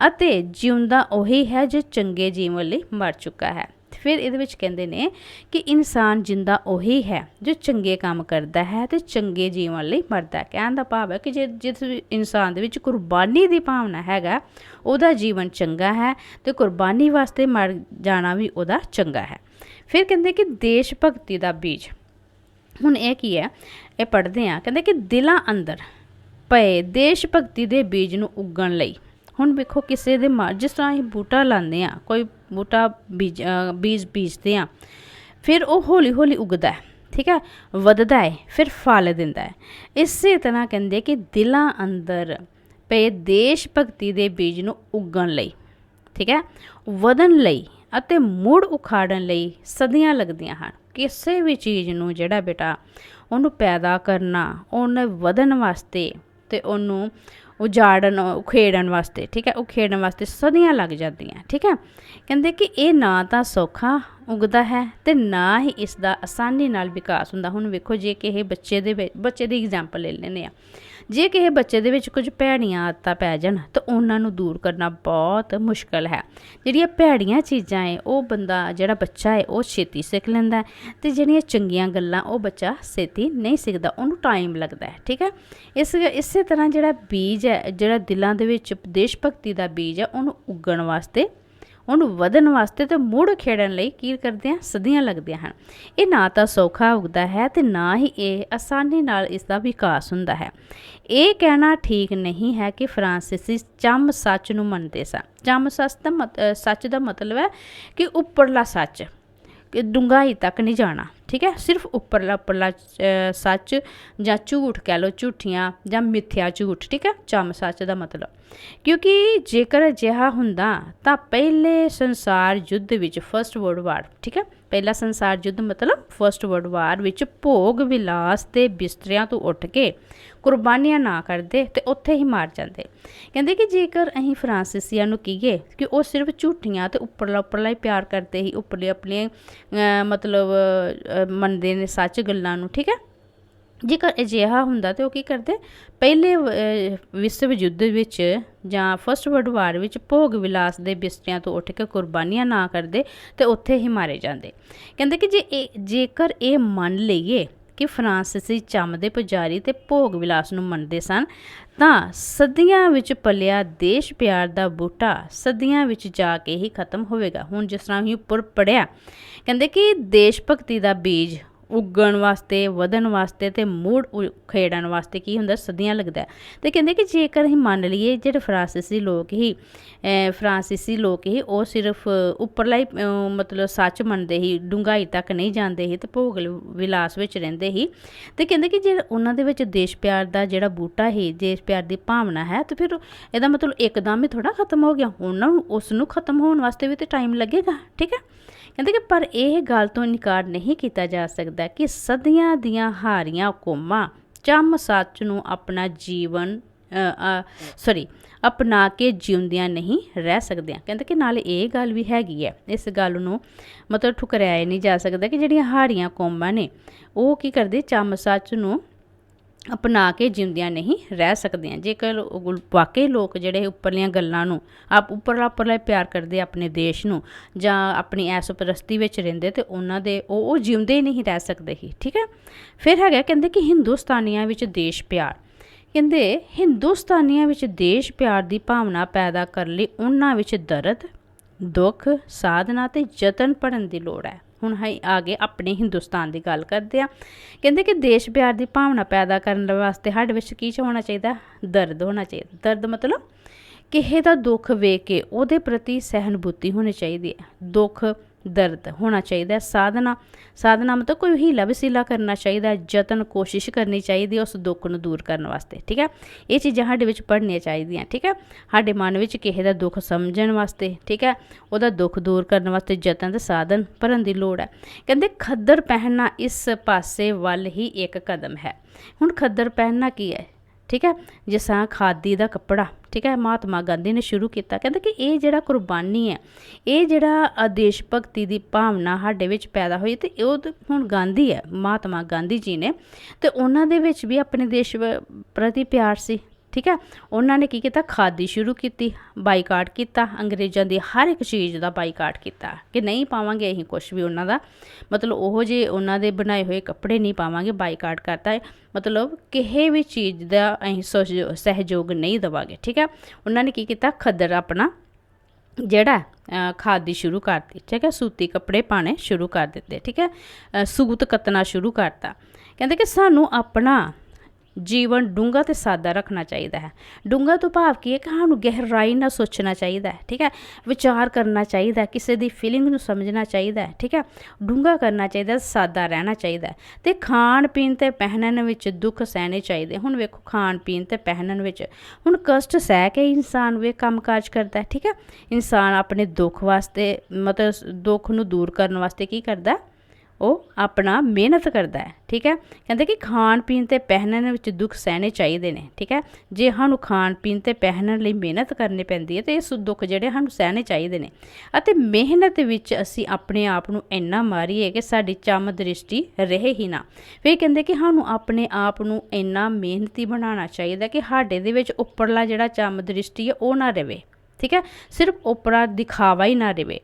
ਅਤੇ ਜਿਉਂਦਾ ਉਹੀ ਹੈ, ਜੋ ਚੰਗੇ ਜੀਵਨ ਲਈ ਮਰ ਚੁੱਕਾ ਹੈ। ਫਿਰ ਇਹਦੇ ਵਿੱਚ ਕਹਿੰਦੇ ਨੇ ਕਿ ਇਨਸਾਨ ਜਿੰਦਾ ਉਹੀ ਹੈ ਜੋ ਚੰਗੇ ਕੰਮ ਕਰਦਾ ਹੈ ਤੇ ਚੰਗੇ ਜੀਵਨ ਲਈ ਮਰਦਾ ਕਹਿਣ ਦਾ ਭਾਵ ਹੈ ਕਿ ਜੇ ਜਿਸ ਵੀ ਇਨਸਾਨ ਦੇ ਵਿੱਚ ਕੁਰਬਾਨੀ ਦੀ ਭਾਵਨਾ ਹੈਗਾ, ਉਹਦਾ ਜੀਵਨ ਚੰਗਾ ਹੈ ਤੇ ਕੁਰਬਾਨੀ ਵਾਸਤੇ ਮਰ ਜਾਣਾ ਵੀ ਉਹਦਾ ਚੰਗਾ ਹੈ। ਫਿਰ ਕਹਿੰਦੇ ਕਿ ਦੇਸ਼ ਭਗਤੀ ਦਾ ਬੀਜ। ਹੁਣ ਇਹ ਕੀ ਹੈ? ਇਹ ਪੜ੍ਹਦੇ ਆ ਕਹਿੰਦੇ ਕਿ ਦਿਲਾਂ ਅੰਦਰ ਪਏ ਦੇਸ਼ ਭਗਤੀ ਦੇ ਬੀਜ ਨੂੰ ਉੱਗਣ ਲਈ ਹੁਣ ਵੇਖੋ ਕਿਸੇ ਦੇ ਮਾ- ਜਿਸ ਤਰ੍ਹਾਂ ਅਸੀਂ ਬੂਟਾ ਲਾਉਂਦੇ ਆ ਕੋਈ ਬੂਟਾ ਬੀਜ ਬੀਜ ਬੀਜਦੇ ਆ ਫਿਰ ਉਹ ਹੌਲੀ ਹੌਲੀ ਉੱਗਦਾ ਹੈ, ਠੀਕ ਹੈ, ਵੱਧਦਾ ਹੈ, ਫਿਰ ਫਲ ਦਿੰਦਾ ਹੈ। ਇਸੇ ਤਰ੍ਹਾਂ ਕਹਿੰਦੇ ਕਿ ਦਿਲਾਂ ਅੰਦਰ ਪਏ ਦੇਸ਼ ਭਗਤੀ ਦੇ ਬੀਜ ਨੂੰ ਉੱਗਣ ਲਈ, ਠੀਕ ਹੈ, ਵਧਣ ਲਈ ਅਤੇ ਮੁੜ ਉਖਾੜਨ ਲਈ ਸਦੀਆਂ ਲੱਗਦੀਆਂ ਹਨ। ਕਿਸੇ ਵੀ ਚੀਜ਼ ਨੂੰ ਜਿਹੜਾ ਬੇਟਾ ਉਹਨੂੰ ਪੈਦਾ ਕਰਨਾ, ਉਹਨੇ ਵਧਣ ਵਾਸਤੇ ਤੇ ਉਹਨੂੰ ਉਜਾੜਨ ਉਖੇੜਨ ਵਾਸਤੇ, ਠੀਕ ਹੈ? ਉਖੇੜਨ ਵਾਸਤੇ ਸਦੀਆਂ ਲੱਗ ਜਾਂਦੀਆਂ, ਠੀਕ ਹੈ? ਕਹਿੰਦੇ ਕਿ ਇਹ ਨਾ ਤਾਂ ਸੌਖਾ ਉਗਦਾ ਹੈ ਤੇ ਨਾ ਹੀ ਇਸ ਦਾ ਆਸਾਨੀ ਨਾਲ ਵਿਕਾਸ ਹੁੰਦਾ। ਹੁਣ ਵੇਖੋ ਜੇ ਕਿ ਇਹ ਬੱਚੇ ਦੇ ਬੱਚੇ ਦੀ ਐਗਜ਼ਾਮਪਲ ਲੈ ਲੈਂਦੇ ਆ ਜੇ ਕਿਸੇ ਬੱਚੇ ਦੇ ਵਿੱਚ ਕੁਝ ਭੈੜੀਆਂ ਆਦਤਾਂ ਪੈ ਜਾਣ, ਤਾਂ ਉਹਨਾਂ ਨੂੰ ਦੂਰ ਕਰਨਾ ਬਹੁਤ ਮੁਸ਼ਕਲ ਹੈ। ਜਿਹੜੀਆਂ ਭੈੜੀਆਂ ਚੀਜ਼ਾਂ ਏ, ਉਹ ਬੰਦਾ, ਜਿਹੜਾ ਬੱਚਾ ਹੈ ਉਹ ਛੇਤੀ ਸਿੱਖ ਲੈਂਦਾ ਹੈ ਤੇ ਜਿਹੜੀਆਂ ਚੰਗੀਆਂ ਗੱਲਾਂ ਉਹ ਬੱਚਾ ਛੇਤੀ ਨਹੀਂ ਸਿੱਖਦਾ, ਉਹਨੂੰ ਟਾਈਮ ਲੱਗਦਾ ਹੈ, ਠੀਕ ਹੈ? ਇਸ, ਇਸੇ ਤਰ੍ਹਾਂ ਜਿਹੜਾ ਬੀਜ ਹੈ, ਜਿਹੜਾ ਦਿਲਾਂ ਦੇ ਵਿੱਚ ਦੇਸ਼ ਭਗਤੀ ਦਾ ਬੀਜ ਹੈ, ਉਹਨੂੰ ਉੱਗਣ ਵਾਸਤੇ ਉਹਨੂੰ ਵਧਣ ਵਾਸਤੇ ਤੇ ਮੁੜ ਖੇੜਨ ਲਈ ਕੀ ਕਰਦੇ ਆ ਸਦੀਆਂ ਲੱਗਦੀਆਂ ਹਨ। ਇਹ ਨਾ ਤਾਂ ਸੌਖਾ ਉਗਦਾ ਹੈ ਤੇ ਨਾ ਹੀ ਇਹ ਆਸਾਨੀ ਨਾਲ ਇਸ ਦਾ ਵਿਕਾਸ ਹੁੰਦਾ ਹੈ। ਇਹ ਕਹਿਣਾ ਠੀਕ ਨਹੀਂ ਹੈ ਕਿ ਫਰਾਂਸੀਸੀ ਚੰਮ ਸੱਚ ਨੂੰ ਮੰਨਦੇ ਸਨ। ਚੰਮ ਸੱਚ ਦਾ ਮਤ- ਸੱਚ ਦਾ ਮਤਲਬ ਹੈ ਕਿ ਉੱਪਰਲਾ ਸੱਚ। ਕਿ ਡੂੰਘਾਈ ਤੱਕ ਨਹੀਂ ਜਾਣਾ, ਠੀਕ ਹੈ? ਸਿਰਫ ਉੱਪਰਲਾ ਉੱਪਰਲਾ ਸੱਚ ਜਾਂ ਝੂਠ ਕਹਿ ਲਓ, ਝੂਠੀਆਂ ਜਾਂ ਮਿੱਥਿਆ ਝੂਠ, ਠੀਕ ਹੈ? ਚਮ ਸੱਚ ਦਾ ਮਤਲਬ। ਕਿਉਂਕਿ ਜੇਕਰ ਅਜਿਹਾ ਹੁੰਦਾ, ਤਾਂ ਪਹਿਲੇ ਸੰਸਾਰ ਯੁੱਧ ਵਿੱਚ ਫਰਸਟ ਵਰਲਡ ਵਾਰ ਠੀਕ ਹੈ? ਪਹਿਲਾ ਸੰਸਾਰ ਯੁੱਧ ਮਤਲਬ ਫਰਸਟ ਵਰਲਡ ਵਾਰ ਵਿੱਚ ਭੋਗ ਵਿਲਾਸ ਤੇ ਬਿਸਤਰਿਆਂ ਤੋਂ ਉੱਠ ਕੇ ਕੁਰਬਾਨੀਆਂ ਨਾ ਕਰਦੇ ਤੇ ਉੱਥੇ ਹੀ ਮਾਰ ਜਾਂਦੇ। ਕਹਿੰਦੇ ਕਿ ਜੇਕਰ ਅਸੀਂ ਫਰਾਂਸੀਸੀਆਂ ਨੂੰ ਕਹੀਏ ਕਿ ਉਹ ਸਿਰਫ ਝੂਠੀਆਂ ਤੇ ਉੱਪਰਲਾ ਉੱਪਰਲਾ ਹੀ ਪਿਆਰ ਕਰਦੇ ਹੀ ਉੱਪਰਲੇ ਆਪਣੇ ਮਤਲਬ ਮੰਨਦੇ ਨੇ ਸੱਚ ਗੱਲਾਂ ਨੂੰ, ਠੀਕ ਹੈ? ਜੇਕਰ ਅਜਿਹਾ ਹੁੰਦਾ ਤੇ ਉਹ ਕੀ ਕਰਦੇ? ਪਹਿਲੇ ਵਿਸ਼ਵ ਯੁੱਧ ਵਿੱਚ ਜਾਂ ਫਸਟ ਵਰਲਡ ਵਾਰ ਵਿੱਚ ਭੋਗ ਵਿਲਾਸ ਦੇ ਬਿਸਤਰਿਆਂ ਤੋਂ ਉੱਠ ਕੇ ਕੁਰਬਾਨੀਆਂ ਨਾ ਕਰਦੇ ਤੇ ਉੱਥੇ ਹੀ ਮਾਰੇ ਜਾਂਦੇ। ਕਹਿੰਦੇ ਕਿ ਜੇ ਇਹ, ਜੇਕਰ ਇਹ ਮੰਨ ਲਈਏ ਕਿ ਫਰਾਂਸੀਸੀ ਚੰਮ ਦੇ ਪੁਜਾਰੀ ਤੇ ਭੋਗ ਵਿਲਾਸ ਨੂੰ ਮੰਨਦੇ ਸਨ, ਤਾਂ ਸਦੀਆਂ ਵਿੱਚ ਪਲਿਆ ਦੇਸ਼ ਪਿਆਰ ਦਾ ਬੂਟਾ ਸਦੀਆਂ ਵਿੱਚ ਜਾ ਕੇ ਹੀ ਖਤਮ ਹੋਵੇਗਾ। ਹੁਣ ਜਿਸ ਤਰ੍ਹਾਂ ਹੀ ਉੱਪਰ ਪੜਿਆ ਕਹਿੰਦੇ ਕਿ ਦੇਸ਼ ਭਗਤੀ ਦਾ ਬੀਜ ਉੱਗਣ ਵਾਸਤੇ ਵਧਣ ਵਾਸਤੇ ਤੇ ਮੂੜ ਖੇੜਨ ਵਾਸਤੇ ਕੀ ਹੁੰਦਾ ਸਦੀਆਂ ਲੱਗਦਾ ਹੈ। ਤੇ ਕਹਿੰਦੇ ਕਿ ਜੇਕਰ ਅਸੀਂ ਮੰਨ ਲਈਏ ਜਿਹੜੇ ਫਰਾਂਸੀਸੀ ਲੋਕ ਹੀ ਅਹ, ਫਰਾਂਸੀਸੀ ਲੋਕ ਹੀ ਉਹ ਸਿਰਫ ਉੱਪਰਲਾ ਹੀ ਮਤਲਬ ਸੱਚ ਮੰਨਦੇ ਹੀ ਡੂੰਘਾਈ ਤੱਕ ਨਹੀਂ ਜਾਂਦੇ ਹੀ ਤੇ ਭੋਗ ਵਿਲਾਸ ਵਿੱਚ ਰਹਿੰਦੇ ਹੀ ਤੇ ਕਹਿੰਦੇ ਕਿ ਜੇ ਉਹਨਾਂ ਦੇ ਵਿੱਚ ਦੇਸ਼ ਪਿਆਰ ਦਾ ਜਿਹੜਾ ਬੂਟਾ ਹੈ ਦੇਸ਼ ਪਿਆਰ ਦੀ ਭਾਵਨਾ ਹੈ ਤੇ ਫਿਰ ਇਹਦਾ ਮਤਲਬ ਇੱਕਦਮ ਹੀ ਥੋੜਾ ਖਤਮ ਹੋ ਗਿਆ ਉਹਨਾਂ ਨੂੰ ਉਸ ਨੂੰ ਖਤਮ ਹੋਣ ਵਾਸਤੇ ਵੀ ਤੇ ਟਾਈਮ ਲੱਗੇਗਾ ਠੀਕ ਹੈ ਕਹਿੰਦੇ ਕਿ ਪਰ ਇਹ ਗੱਲ ਤੋਂ ਇਨਕਾਰ ਨਹੀਂ ਕੀਤਾ ਜਾ ਸਕਦਾ ਕਿ ਸਦੀਆਂ ਦੀਆਂ ਹਾਰੀਆਂ ਕੌਮਾਂ ਚੰਮ ਸੱਚ ਨੂੰ ਆਪਣਾ ਜੀਵਨ ਸੌਰੀ ਅਪਣਾ ਕੇ ਜਿਉਂਦਿਆਂ ਨਹੀਂ ਰਹਿ ਸਕਦਿਆਂ। ਕਹਿੰਦੇ ਕਿ ਨਾਲ ਇਹ ਗੱਲ ਵੀ ਹੈਗੀ ਹੈ, ਇਸ ਗੱਲ ਨੂੰ ਮਤਲਬ ਠੁਕਰਾਇਆ ਨਹੀਂ ਜਾ ਸਕਦਾ ਕਿ ਜਿਹੜੀਆਂ ਹਾਰੀਆਂ ਕੌਮਾਂ ਨੇ, ਉਹ ਕੀ ਕਰਦੇ? ਚੰਮ ਸੱਚ ਨੂੰ ਅਪਣਾ ਕੇ ਜਿਉਂਦਿਆਂ ਨਹੀਂ ਰਹਿ ਸਕਦੀਆਂ। ਜੇਕਰ ਵਾਕਈ ਲੋਕ ਜਿਹੜੇ ਉੱਪਰਲੀਆਂ ਗੱਲਾਂ ਨੂੰ ਆਪ ਉੱਪਰਲਾ ਉੱਪਰਲਾ ਪਿਆਰ ਕਰਦੇ ਆਪਣੇ ਦੇਸ਼ ਨੂੰ ਜਾਂ ਆਪਣੀ ਐਸ ਪ੍ਰਸਤੀ ਵਿੱਚ ਰਹਿੰਦੇ ਤੇ ਉਹਨਾਂ ਦੇ ਉਹ ਉਹ ਜਿਉਂਦੇ ਹੀ ਨਹੀਂ ਰਹਿ ਸਕਦੇ ਹੀ, ਠੀਕ ਹੈ? ਫਿਰ ਹੈਗਾ ਕਹਿੰਦੇ ਕਿ ਹਿੰਦੁਸਤਾਨੀਆਂ ਵਿੱਚ ਦੇਸ਼ ਪਿਆਰ। ਕਹਿੰਦੇ ਹਿੰਦੁਸਤਾਨੀਆਂ ਵਿੱਚ ਦੇਸ਼ ਪਿਆਰ ਦੀ ਭਾਵਨਾ ਪੈਦਾ ਕਰਨ ਲਈ ਉਹਨਾਂ ਵਿੱਚ ਦਰਦ, ਦੁੱਖ, ਸਾਧਨਾ ਤੇ ਯਤਨ ਪੜਨ ਦੀ ਲੋੜ ਹੈ। ਹੁਣ ਹੈ ਆ ਗਏ ਆਪਣੇ ਹਿੰਦੁਸਤਾਨ ਦੀ ਗੱਲ ਕਰਦੇ ਆ। ਕਹਿੰਦੇ ਕਿ ਦੇਸ਼ ਪਿਆਰ ਦੀ ਭਾਵਨਾ ਪੈਦਾ ਕਰਨ ਵਾਸਤੇ ਸਾਡੇ ਵਿੱਚ ਕੀ ਹੋਣਾ ਚਾਹੀਦਾ, ਦਰਦ ਹੋਣਾ ਚਾਹੀਦਾ। ਦਰਦ ਮਤਲਬ ਕਿਸੇ ਦਾ ਦੁੱਖ ਵੇਖ ਕੇ ਉਹਦੇ ਪ੍ਰਤੀ ਸਹਿਨਬੁੱਤੀ ਹੋਣੀ ਚਾਹੀਦੀ ਹੈ। ਦੁੱਖ ਦਰਦ ਹੋਣਾ ਚਾਹੀਦਾ ਸਾਧਨਾ ਸਾਧਨਾ ਮਤਲਬ ਕੋਈ ਹੀਲਾ ਵਸੀਲਾ ਕਰਨਾ ਚਾਹੀਦਾ ਯਤਨ, ਕੋਸ਼ਿਸ਼ ਕਰਨੀ ਚਾਹੀਦੀ ਹੈ ਉਸ ਦੁੱਖ ਨੂੰ ਦੂਰ ਕਰਨ ਵਾਸਤੇ, ਠੀਕ ਹੈ? ਇਹ ਚੀਜ਼ਾਂ ਸਾਡੇ ਵਿੱਚ ਪੜ੍ਹਨੀਆਂ ਚਾਹੀਦੀਆਂ, ਠੀਕ ਹੈ? ਸਾਡੇ ਮਨ ਵਿੱਚ ਕਿਸੇ ਦਾ ਦੁੱਖ ਸਮਝਣ ਵਾਸਤੇ, ਠੀਕ ਹੈ? ਉਹਦਾ ਦੁੱਖ ਦੂਰ ਕਰਨ ਵਾਸਤੇ ਯਤਨ ਤੇ ਸਾਧਨ ਭਰਨ ਦੀ ਲੋੜ ਹੈ। ਕਹਿੰਦੇ ਖੱਦਰ ਪਹਿਨਣਾ ਇਸ ਪਾਸੇ ਵੱਲ ਹੀ ਇੱਕ ਕਦਮ ਹੈ। ਹੁਣ ਖੱਦਰ ਪਹਿਨਣਾ ਕੀ ਹੈ? ਠੀਕ ਹੈ, ਜਿਸ ਖਾਦੀ ਦਾ ਕੱਪੜਾ, ਠੀਕ ਹੈ, ਮਹਾਤਮਾ ਗਾਂਧੀ ਨੇ ਸ਼ੁਰੂ ਕੀਤਾ। ਕਹਿੰਦੇ ਕਿ ਇਹ ਜਿਹੜਾ ਕੁਰਬਾਨੀ ਹੈ, ਇਹ ਜਿਹੜਾ ਆਦੇਸ਼ ਭਗਤੀ ਦੀ ਭਾਵਨਾ ਸਾਡੇ ਵਿੱਚ ਪੈਦਾ ਹੋਈ ਤੇ ਉਹ ਹੁਣ ਗਾਂਧੀ ਹੈ, ਮਹਾਤਮਾ ਗਾਂਧੀ ਜੀ ਨੇ। ਤੇ ਉਹਨਾਂ ਦੇ ਵਿੱਚ ਵੀ ਆਪਣੇ ਦੇਸ਼ ਪ੍ਰਤੀ ਪਿਆਰ ਸੀ। ਠੀਕ ਹੈ? ਉਹਨਾਂ ਨੇ ਕੀ ਕੀਤਾ? ਖਾਦੀ ਸ਼ੁਰੂ ਕੀਤੀ, ਬਾਈਕਾਟ ਕੀਤਾ, ਅੰਗਰੇਜ਼ਾਂ ਦੀ ਹਰ ਇੱਕ ਚੀਜ਼ ਦਾ ਬਾਈਕਾਟ ਕੀਤਾ। ਕਿ ਨਹੀਂ ਪਾਵਾਂਗੇ, ਅਸੀਂ ਕੁਝ ਵੀ ਉਹਨਾਂ ਦਾ। ਮਤਲਬ ਉਹ ਜੇ ਉਹਨਾਂ ਦੇ ਬਣਾਏ ਹੋਏ ਕੱਪੜੇ ਨਹੀਂ ਪਾਵਾਂਗੇ, ਬਾਈਕਾਟ ਕਰਤਾ ਹੈ। ਮਤਲਬ ਕਿਸੇ ਵੀ ਚੀਜ਼ ਦਾ ਅਸੀਂ ਸਹਿਯੋ- ਸਹਿਯੋਗ ਨਹੀਂ ਦਵਾਂਗੇ, ਠੀਕ ਹੈ? ਉਹਨਾਂ ਨੇ ਕੀ ਕੀਤਾ? ਖੱਦਰ ਆਪਣਾ ਜਿਹੜਾ ਖਾਦੀ ਸ਼ੁਰੂ ਕਰਤੀ, ਠੀਕ ਹੈ? ਸੂਤੀ ਕੱਪੜੇ ਪਾਣੇ ਸ਼ੁਰੂ ਕਰ ਦਿੱਤੇ, ਠੀਕ ਹੈ? ਸੂਤ ਕੱਤਣਾ ਸ਼ੁਰੂ ਕਰਤਾ। ਕਹਿੰਦੇ ਕਿ ਸਾਨੂੰ ਆਪਣਾ ਜੀਵਨ ਡੂੰਘਾ ਤੇ ਸਾਦਾ ਰੱਖਣਾ ਚਾਹੀਦਾ ਹੈ। ਡੂੰਘਾ ਤੋਂ ਭਾਵ ਕੀ ਹੈ ਕਿ ਸਾਨੂੰ ਗਹਿਰਾਈ ਨਾਲ ਸੋਚਣਾ ਚਾਹੀਦਾ ਹੈ, ਠੀਕ ਹੈ? ਵਿਚਾਰ ਕਰਨਾ ਚਾਹੀਦਾ ਹੈ, ਕਿਸੇ ਦੀ ਫੀਲਿੰਗ ਨੂੰ ਸਮਝਣਾ ਚਾਹੀਦਾ ਹੈ, ਠੀਕ ਹੈ? ਡੂੰਘਾ ਕਰਨਾ ਚਾਹੀਦਾ ਸਾਦਾ ਰਹਿਣਾ ਚਾਹੀਦਾ ਹੈ। ਤੇ ਖਾਣ ਪੀਣ ਤੇ ਪਹਿਨਣ ਵਿੱਚ ਦੁੱਖ ਸਹਿਣੇ ਚਾਹੀਦੇ। ਹੁਣ ਵੇਖੋ ਖਾਣ ਪੀਣ ਤੇ ਪਹਿਨਣ ਵਿੱਚ ਹੁਣ ਕਸ਼ਟ ਸਹਿ ਕੇ ਇਨਸਾਨ ਵੇ ਕੰਮਕਾਜ ਕਰਦਾ ਹੈ, ਠੀਕ ਹੈ? ਇਨਸਾਨ ਆਪਣੇ ਦੁੱਖ ਵਾਸਤੇ, ਮਤਲਬ ਦੁੱਖ ਨੂੰ ਦੂਰ ਕਰਨ ਵਾਸਤੇ ਕੀ ਕਰਦਾ ਹੈ? ਉਹ ਆਪਣਾ ਮਿਹਨਤ ਕਰਦਾ ਹੈ, ਠੀਕ ਹੈ? ਕਹਿੰਦੇ ਕਿ ਖਾਣ ਪੀਣ ਤੇ ਪਹਿਨਣ ਵਿੱਚ ਦੁੱਖ ਸਹਿਣੇ ਚਾਹੀਦੇ ਨੇ, ਠੀਕ ਹੈ? ਜੇ ਸਾਨੂੰ ਖਾਣ ਪੀਣ ਤੇ ਪਹਿਨਣ ਲਈ ਮਿਹਨਤ ਕਰਨੀ ਪੈਂਦੀ ਹੈ, ਤੇ ਇਸ ਦੁੱਖ ਜਿਹੜੇ ਸਾਨੂੰ ਸਹਿਣੇ ਚਾਹੀਦੇ ਨੇ। ਅਤੇ ਮਿਹਨਤ ਵਿੱਚ ਅਸੀਂ ਆਪਣੇ ਆਪ ਨੂੰ ਇੰਨਾ ਮਾਰੀਏ ਕਿ ਸਾਡੀ ਚਮ ਦ੍ਰਿਸ਼ਟੀ ਰਹੇ ਹੀ ਨਾ। ਫਿਰ ਕਹਿੰਦੇ ਕਿ ਸਾਨੂੰ ਆਪਣੇ ਆਪ ਨੂੰ ਇੰਨਾ ਮਿਹਨਤੀ ਬਣਾਉਣਾ ਚਾਹੀਦਾ ਕਿ ਸਾਡੇ ਦੇ ਵਿੱਚ ਉੱਪਰਲਾ ਜਿਹੜਾ ਚਮ ਦ੍ਰਿਸ਼ਟੀ ਹੈ, ਉਹ ਨਾ ਰਹੇ ਠੀਕ ਹੈ? ਸਿਰਫ ਉਪਰਾ ਦਿਖਾਵਾ ਹੀ ਨਾ ਰਹੇ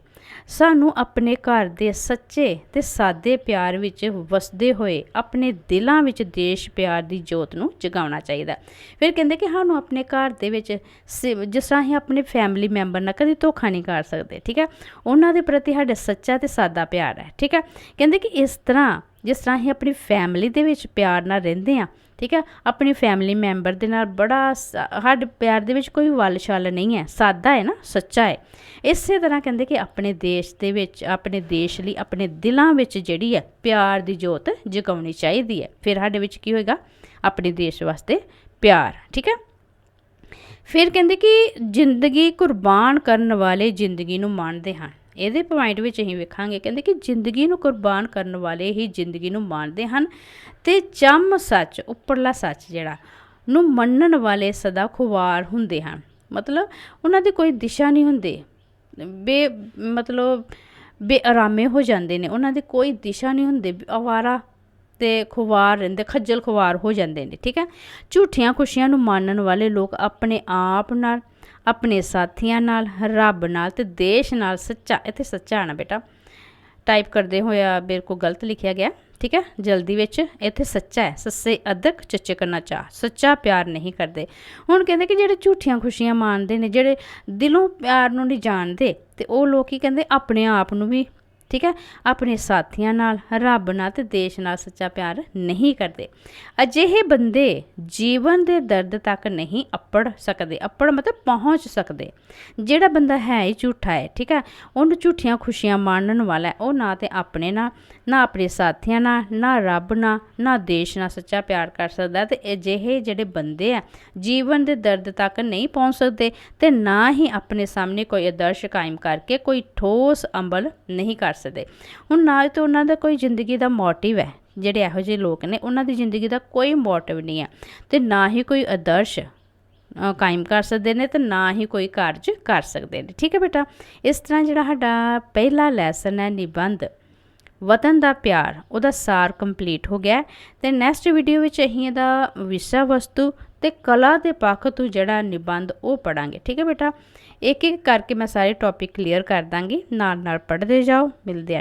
ਸਾਨੂੰ ਆਪਣੇ ਘਰ ਦੇ ਸੱਚੇ ਤੇ ਸਾਦੇ ਪਿਆਰ ਵਿੱਚ ਵਸਦੇ ਹੋਏ ਆਪਣੇ ਦਿਲਾਂ ਵਿੱਚ ਦੇਸ਼ ਪਿਆਰ ਦੀ ਜੋਤ ਨੂੰ ਜਗਾਉਣਾ ਚਾਹੀਦਾ ਫਿਰ ਕਹਿੰਦੇ ਕਿ ਸਾਨੂੰ ਆਪਣੇ ਘਰ ਦੇ ਵਿੱਚ ਸ- ਜਿਸ ਤਰ੍ਹਾਂ ਅਸੀਂ ਆਪਣੇ ਫੈਮਿਲੀ ਮੈਂਬਰ ਨਾਲ ਕਦੀ ਧੋਖਾ ਨਹੀਂ ਕਰ ਸਕਦੇ, ਠੀਕ ਹੈ? ਉਹਨਾਂ ਦੇ ਪ੍ਰਤੀ ਸਾਡੇ ਸੱਚਾ ਤੇ ਸਾਦਾ ਪਿਆਰ ਹੈ, ਠੀਕ ਹੈ? ਕਹਿੰਦੇ ਕਿ ਇਸ ਤਰ੍ਹਾਂ, ਜਿਸ ਤਰ੍ਹਾਂ ਅਸੀਂ ਆਪਣੀ ਫੈਮਿਲੀ ਦੇ ਵਿੱਚ ਪਿਆਰ ਨਾਲ ਰਹਿੰਦੇ ਆ ਠੀਕ ਹੈ? ਆਪਣੀ ਫੈਮਿਲੀ ਮੈਂਬਰ ਦੇ ਨਾਲ ਬੜਾ ਸ- ਸਾਡੇ ਪਿਆਰ ਦੇ ਵਿੱਚ ਕੋਈ ਵੱਲ ਛਲ ਨਹੀਂ ਹੈ। ਸਾਦਾ ਹੈ ਨਾ, ਸੱਚਾ ਹੈ। ਇਸੇ ਤਰ੍ਹਾਂ ਕਹਿੰਦੇ ਕਿ ਆਪਣੇ ਦੇਸ਼ ਦੇ ਵਿੱਚ, ਆਪਣੇ ਦੇਸ਼ ਲਈ, ਆਪਣੇ ਦਿਲਾਂ ਵਿੱਚ ਜਿਹੜੀ ਹੈ, ਪਿਆਰ ਦੀ ਜੋਤ ਜਗਾਉਣੀ ਚਾਹੀਦੀ ਹੈ। ਫਿਰ ਸਾਡੇ ਵਿੱਚ ਕੀ ਹੋਏਗਾ? ਆਪਣੇ ਦੇਸ਼ ਵਾਸਤੇ ਪਿਆਰ, ਠੀਕ ਹੈ? ਫਿਰ ਕਹਿੰਦੇ ਕਿ ਜ਼ਿੰਦਗੀ ਕੁਰਬਾਨ ਕਰਨ ਵਾਲੇ ਜ਼ਿੰਦਗੀ ਨੂੰ ਮੰਨਦੇ ਹਨ। ਇਹਦੇ ਪੁਆਇੰਟ ਵਿੱਚ ਅਸੀਂ ਵੇਖਾਂਗੇ, ਕਹਿੰਦੇ ਕਿ ਜ਼ਿੰਦਗੀ ਨੂੰ ਕੁਰਬਾਨ ਕਰਨ ਵਾਲੇ ਹੀ ਜ਼ਿੰਦਗੀ ਨੂੰ ਮਾਣਦੇ ਹਨ ਤੇ ਚੰਮ ਸੱਚ, ਉੱਪਰਲਾ ਸੱਚ ਜਿਹੜਾ, ਨੂੰ ਮੰਨਣ ਵਾਲੇ ਸਦਾ ਖੁਵਾਰ ਹੁੰਦੇ ਹਨ। ਮਤਲਬ ਉਹਨਾਂ ਦੀ ਕੋਈ ਦਿਸ਼ਾ ਨਹੀਂ ਹੁੰਦੀ। ਬੇ, ਮਤਲਬ ਬੇਆਰਾਮੇ ਹੋ ਜਾਂਦੇ ਨੇ, ਉਹਨਾਂ ਦੀ ਕੋਈ ਦਿਸ਼ਾ ਨਹੀਂ ਹੁੰਦੀ। ਅਵਾਰਾ ਤੇ ਖੁਵਾਰ ਰਹਿੰਦੇ, ਖੱਜਲ ਖੁਵਾਰ ਹੋ ਜਾਂਦੇ ਨੇ, ਠੀਕ ਹੈ? ਝੂਠੀਆਂ ਖੁਸ਼ੀਆਂ ਨੂੰ ਮੰਨਣ ਵਾਲੇ ਲੋਕ ਆਪਣੇ ਆਪ ਨਾਲ ਆਪਣੇ ਸਾਥੀਆਂ ਨਾਲ, ਰੱਬ ਨਾਲ ਤੇ ਦੇਸ਼ ਨਾਲ ਸੱਚਾ, ਇੱਥੇ ਸੱਚਾ ਆਣਾ ਬੇਟਾ। ਟਾਈਪ ਕਰਦੇ ਹੋਇਆ ਮੇਰੇ ਕੋ ਗਲਤ ਲਿਖਿਆ ਗਿਆ, ਠੀਕ ਹੈ? ਜਲਦੀ ਵਿੱਚ ਇੱਥੇ ਸੱਚਾ ਹੈ, ਸੱਸੇ ਅਦਕ, ਚੱਚੇ ਕਰਨਾ ਚਾਹ। ਸੱਚਾ ਪਿਆਰ ਨਹੀਂ ਕਰਦੇ। ਹੁਣ ਕਹਿੰਦੇ ਕਿ ਜਿਹੜੇ ਝੂਠੀਆਂ ਖੁਸ਼ੀਆਂ ਮਾਣਦੇ ਨੇ, ਜਿਹੜੇ ਦਿਲੋਂ ਪਿਆਰ ਨੂੰ ਨਹੀਂ ਜਾਣਦੇ, ਤੇ ਉਹ ਲੋਕ ਲੋਕੀ ਕਹਿੰਦੇ, ਆਪਣੇ ਆਪ ਨੂੰ ਵੀ ਠੀਕ ਹੈ? ਆਪਣੇ ਸਾਥੀਆਂ ਨਾਲ, ਰੱਬ ਨਾਲ ਤੇ ਦੇਸ਼ ਨਾਲ ਸੱਚਾ ਪਿਆਰ ਨਹੀਂ ਕਰਦੇ। ਅਜਿਹੇ ਬੰਦੇ ਜੀਵਨ ਦੇ ਦਰਦ ਤੱਕ ਨਹੀਂ ਅੱਪੜ ਸਕਦੇ, ਅੱਪੜ ਮਤਲਬ ਪਹੁੰਚ ਸਕਦੇ। ਜਿਹੜਾ ਬੰਦਾ ਹੈ ਹੀ ਝੂਠਾ ਹੈ, ਠੀਕ ਹੈ? ਉਹਨੂੰ ਝੂਠੀਆਂ ਖੁਸ਼ੀਆਂ ਮਾਣਨ ਵਾਲਾ ਹੈ, ਉਹ ਨਾ ਤੇ ਆਪਣੇ ਨਾਲ ਨਾ ਆਪਣੇ ਸਾਥੀਆਂ ਨਾਲ, ਨਾ ਰੱਬ ਨਾਲ, ਨਾ ਦੇਸ਼ ਨਾਲ ਸੱਚਾ ਪਿਆਰ ਕਰ ਸਕਦਾ ਤੇ ਅਜਿਹੇ ਜਿਹੜੇ ਬੰਦੇ ਆ, ਜੀਵਨ ਦੇ ਦਰਦ ਤੱਕ ਨਹੀਂ ਪਹੁੰਚ ਸਕਦੇ ਤੇ ਨਾ ਹੀ ਆਪਣੇ ਸਾਹਮਣੇ ਕੋਈ ਆਦਰਸ਼ ਕਾਇਮ ਕਰਕੇ, ਕੋਈ ਠੋਸ ਅਮਲ ਨਹੀਂ ਕਰ ਸਕਦੇ। ਹੁਣ ਨਾ ਤੇ ਉਹਨਾਂ ਦਾ ਕੋਈ ਜ਼ਿੰਦਗੀ ਦਾ ਮੋਟਿਵ ਹੈ, ਜਿਹੜੇ ਇਹੋ ਜਿਹੇ ਲੋਕ ਨੇ, ਉਹਨਾਂ ਦੀ ਜ਼ਿੰਦਗੀ ਦਾ ਕੋਈ ਮੋਟਿਵ ਨਹੀਂ ਹੈ ਤੇ ਨਾ ਹੀ ਕੋਈ ਆਦਰਸ਼ ਕਾਇਮ ਕਰ ਸਕਦੇ ਨੇ ਤੇ ਨਾ ਹੀ ਕੋਈ ਕਾਰਜ ਕਰ ਸਕਦੇ ਨੇ। ਠੀਕ ਹੈ ਬੇਟਾ, ਇਸ ਤਰ੍ਹਾਂ ਜਿਹੜਾ ਸਾਡਾ ਪਹਿਲਾ ਲੈਸਨ ਹੈ ਨਿਬੰਧ ਵਤਨ ਦਾ ਪਿਆਰ, ਉਹਦਾ ਸਾਰ ਕੰਪਲੀਟ ਹੋ ਗਿਆ ਹੈ। ਤੇ ਨੈਕਸਟ ਵੀਡੀਓ ਵਿੱਚ ਅਸੀਂ ਇਹਦਾ ਵਿਸ਼ਾ ਵਸਤੂ ਤੇ ਕਲਾ ਦੇ ਪੱਖ ਤੋਂ ਜਿਹੜਾ ਨਿਬੰਧ ਉਹ ਪੜਾਂਗੇ ਠੀਕ ਹੈ ਬੇਟਾ? ਇੱਕ ਇੱਕ ਕਰਕੇ ਮੈਂ ਸਾਰੇ ਟੌਪਿਕ ਕਲੀਅਰ ਕਰ ਦਾਂਗੀ। ਨਾਲ ਨਾਲ ਪੜ੍ਹਦੇ ਜਾਓ। ਮਿਲਦੇ ਆ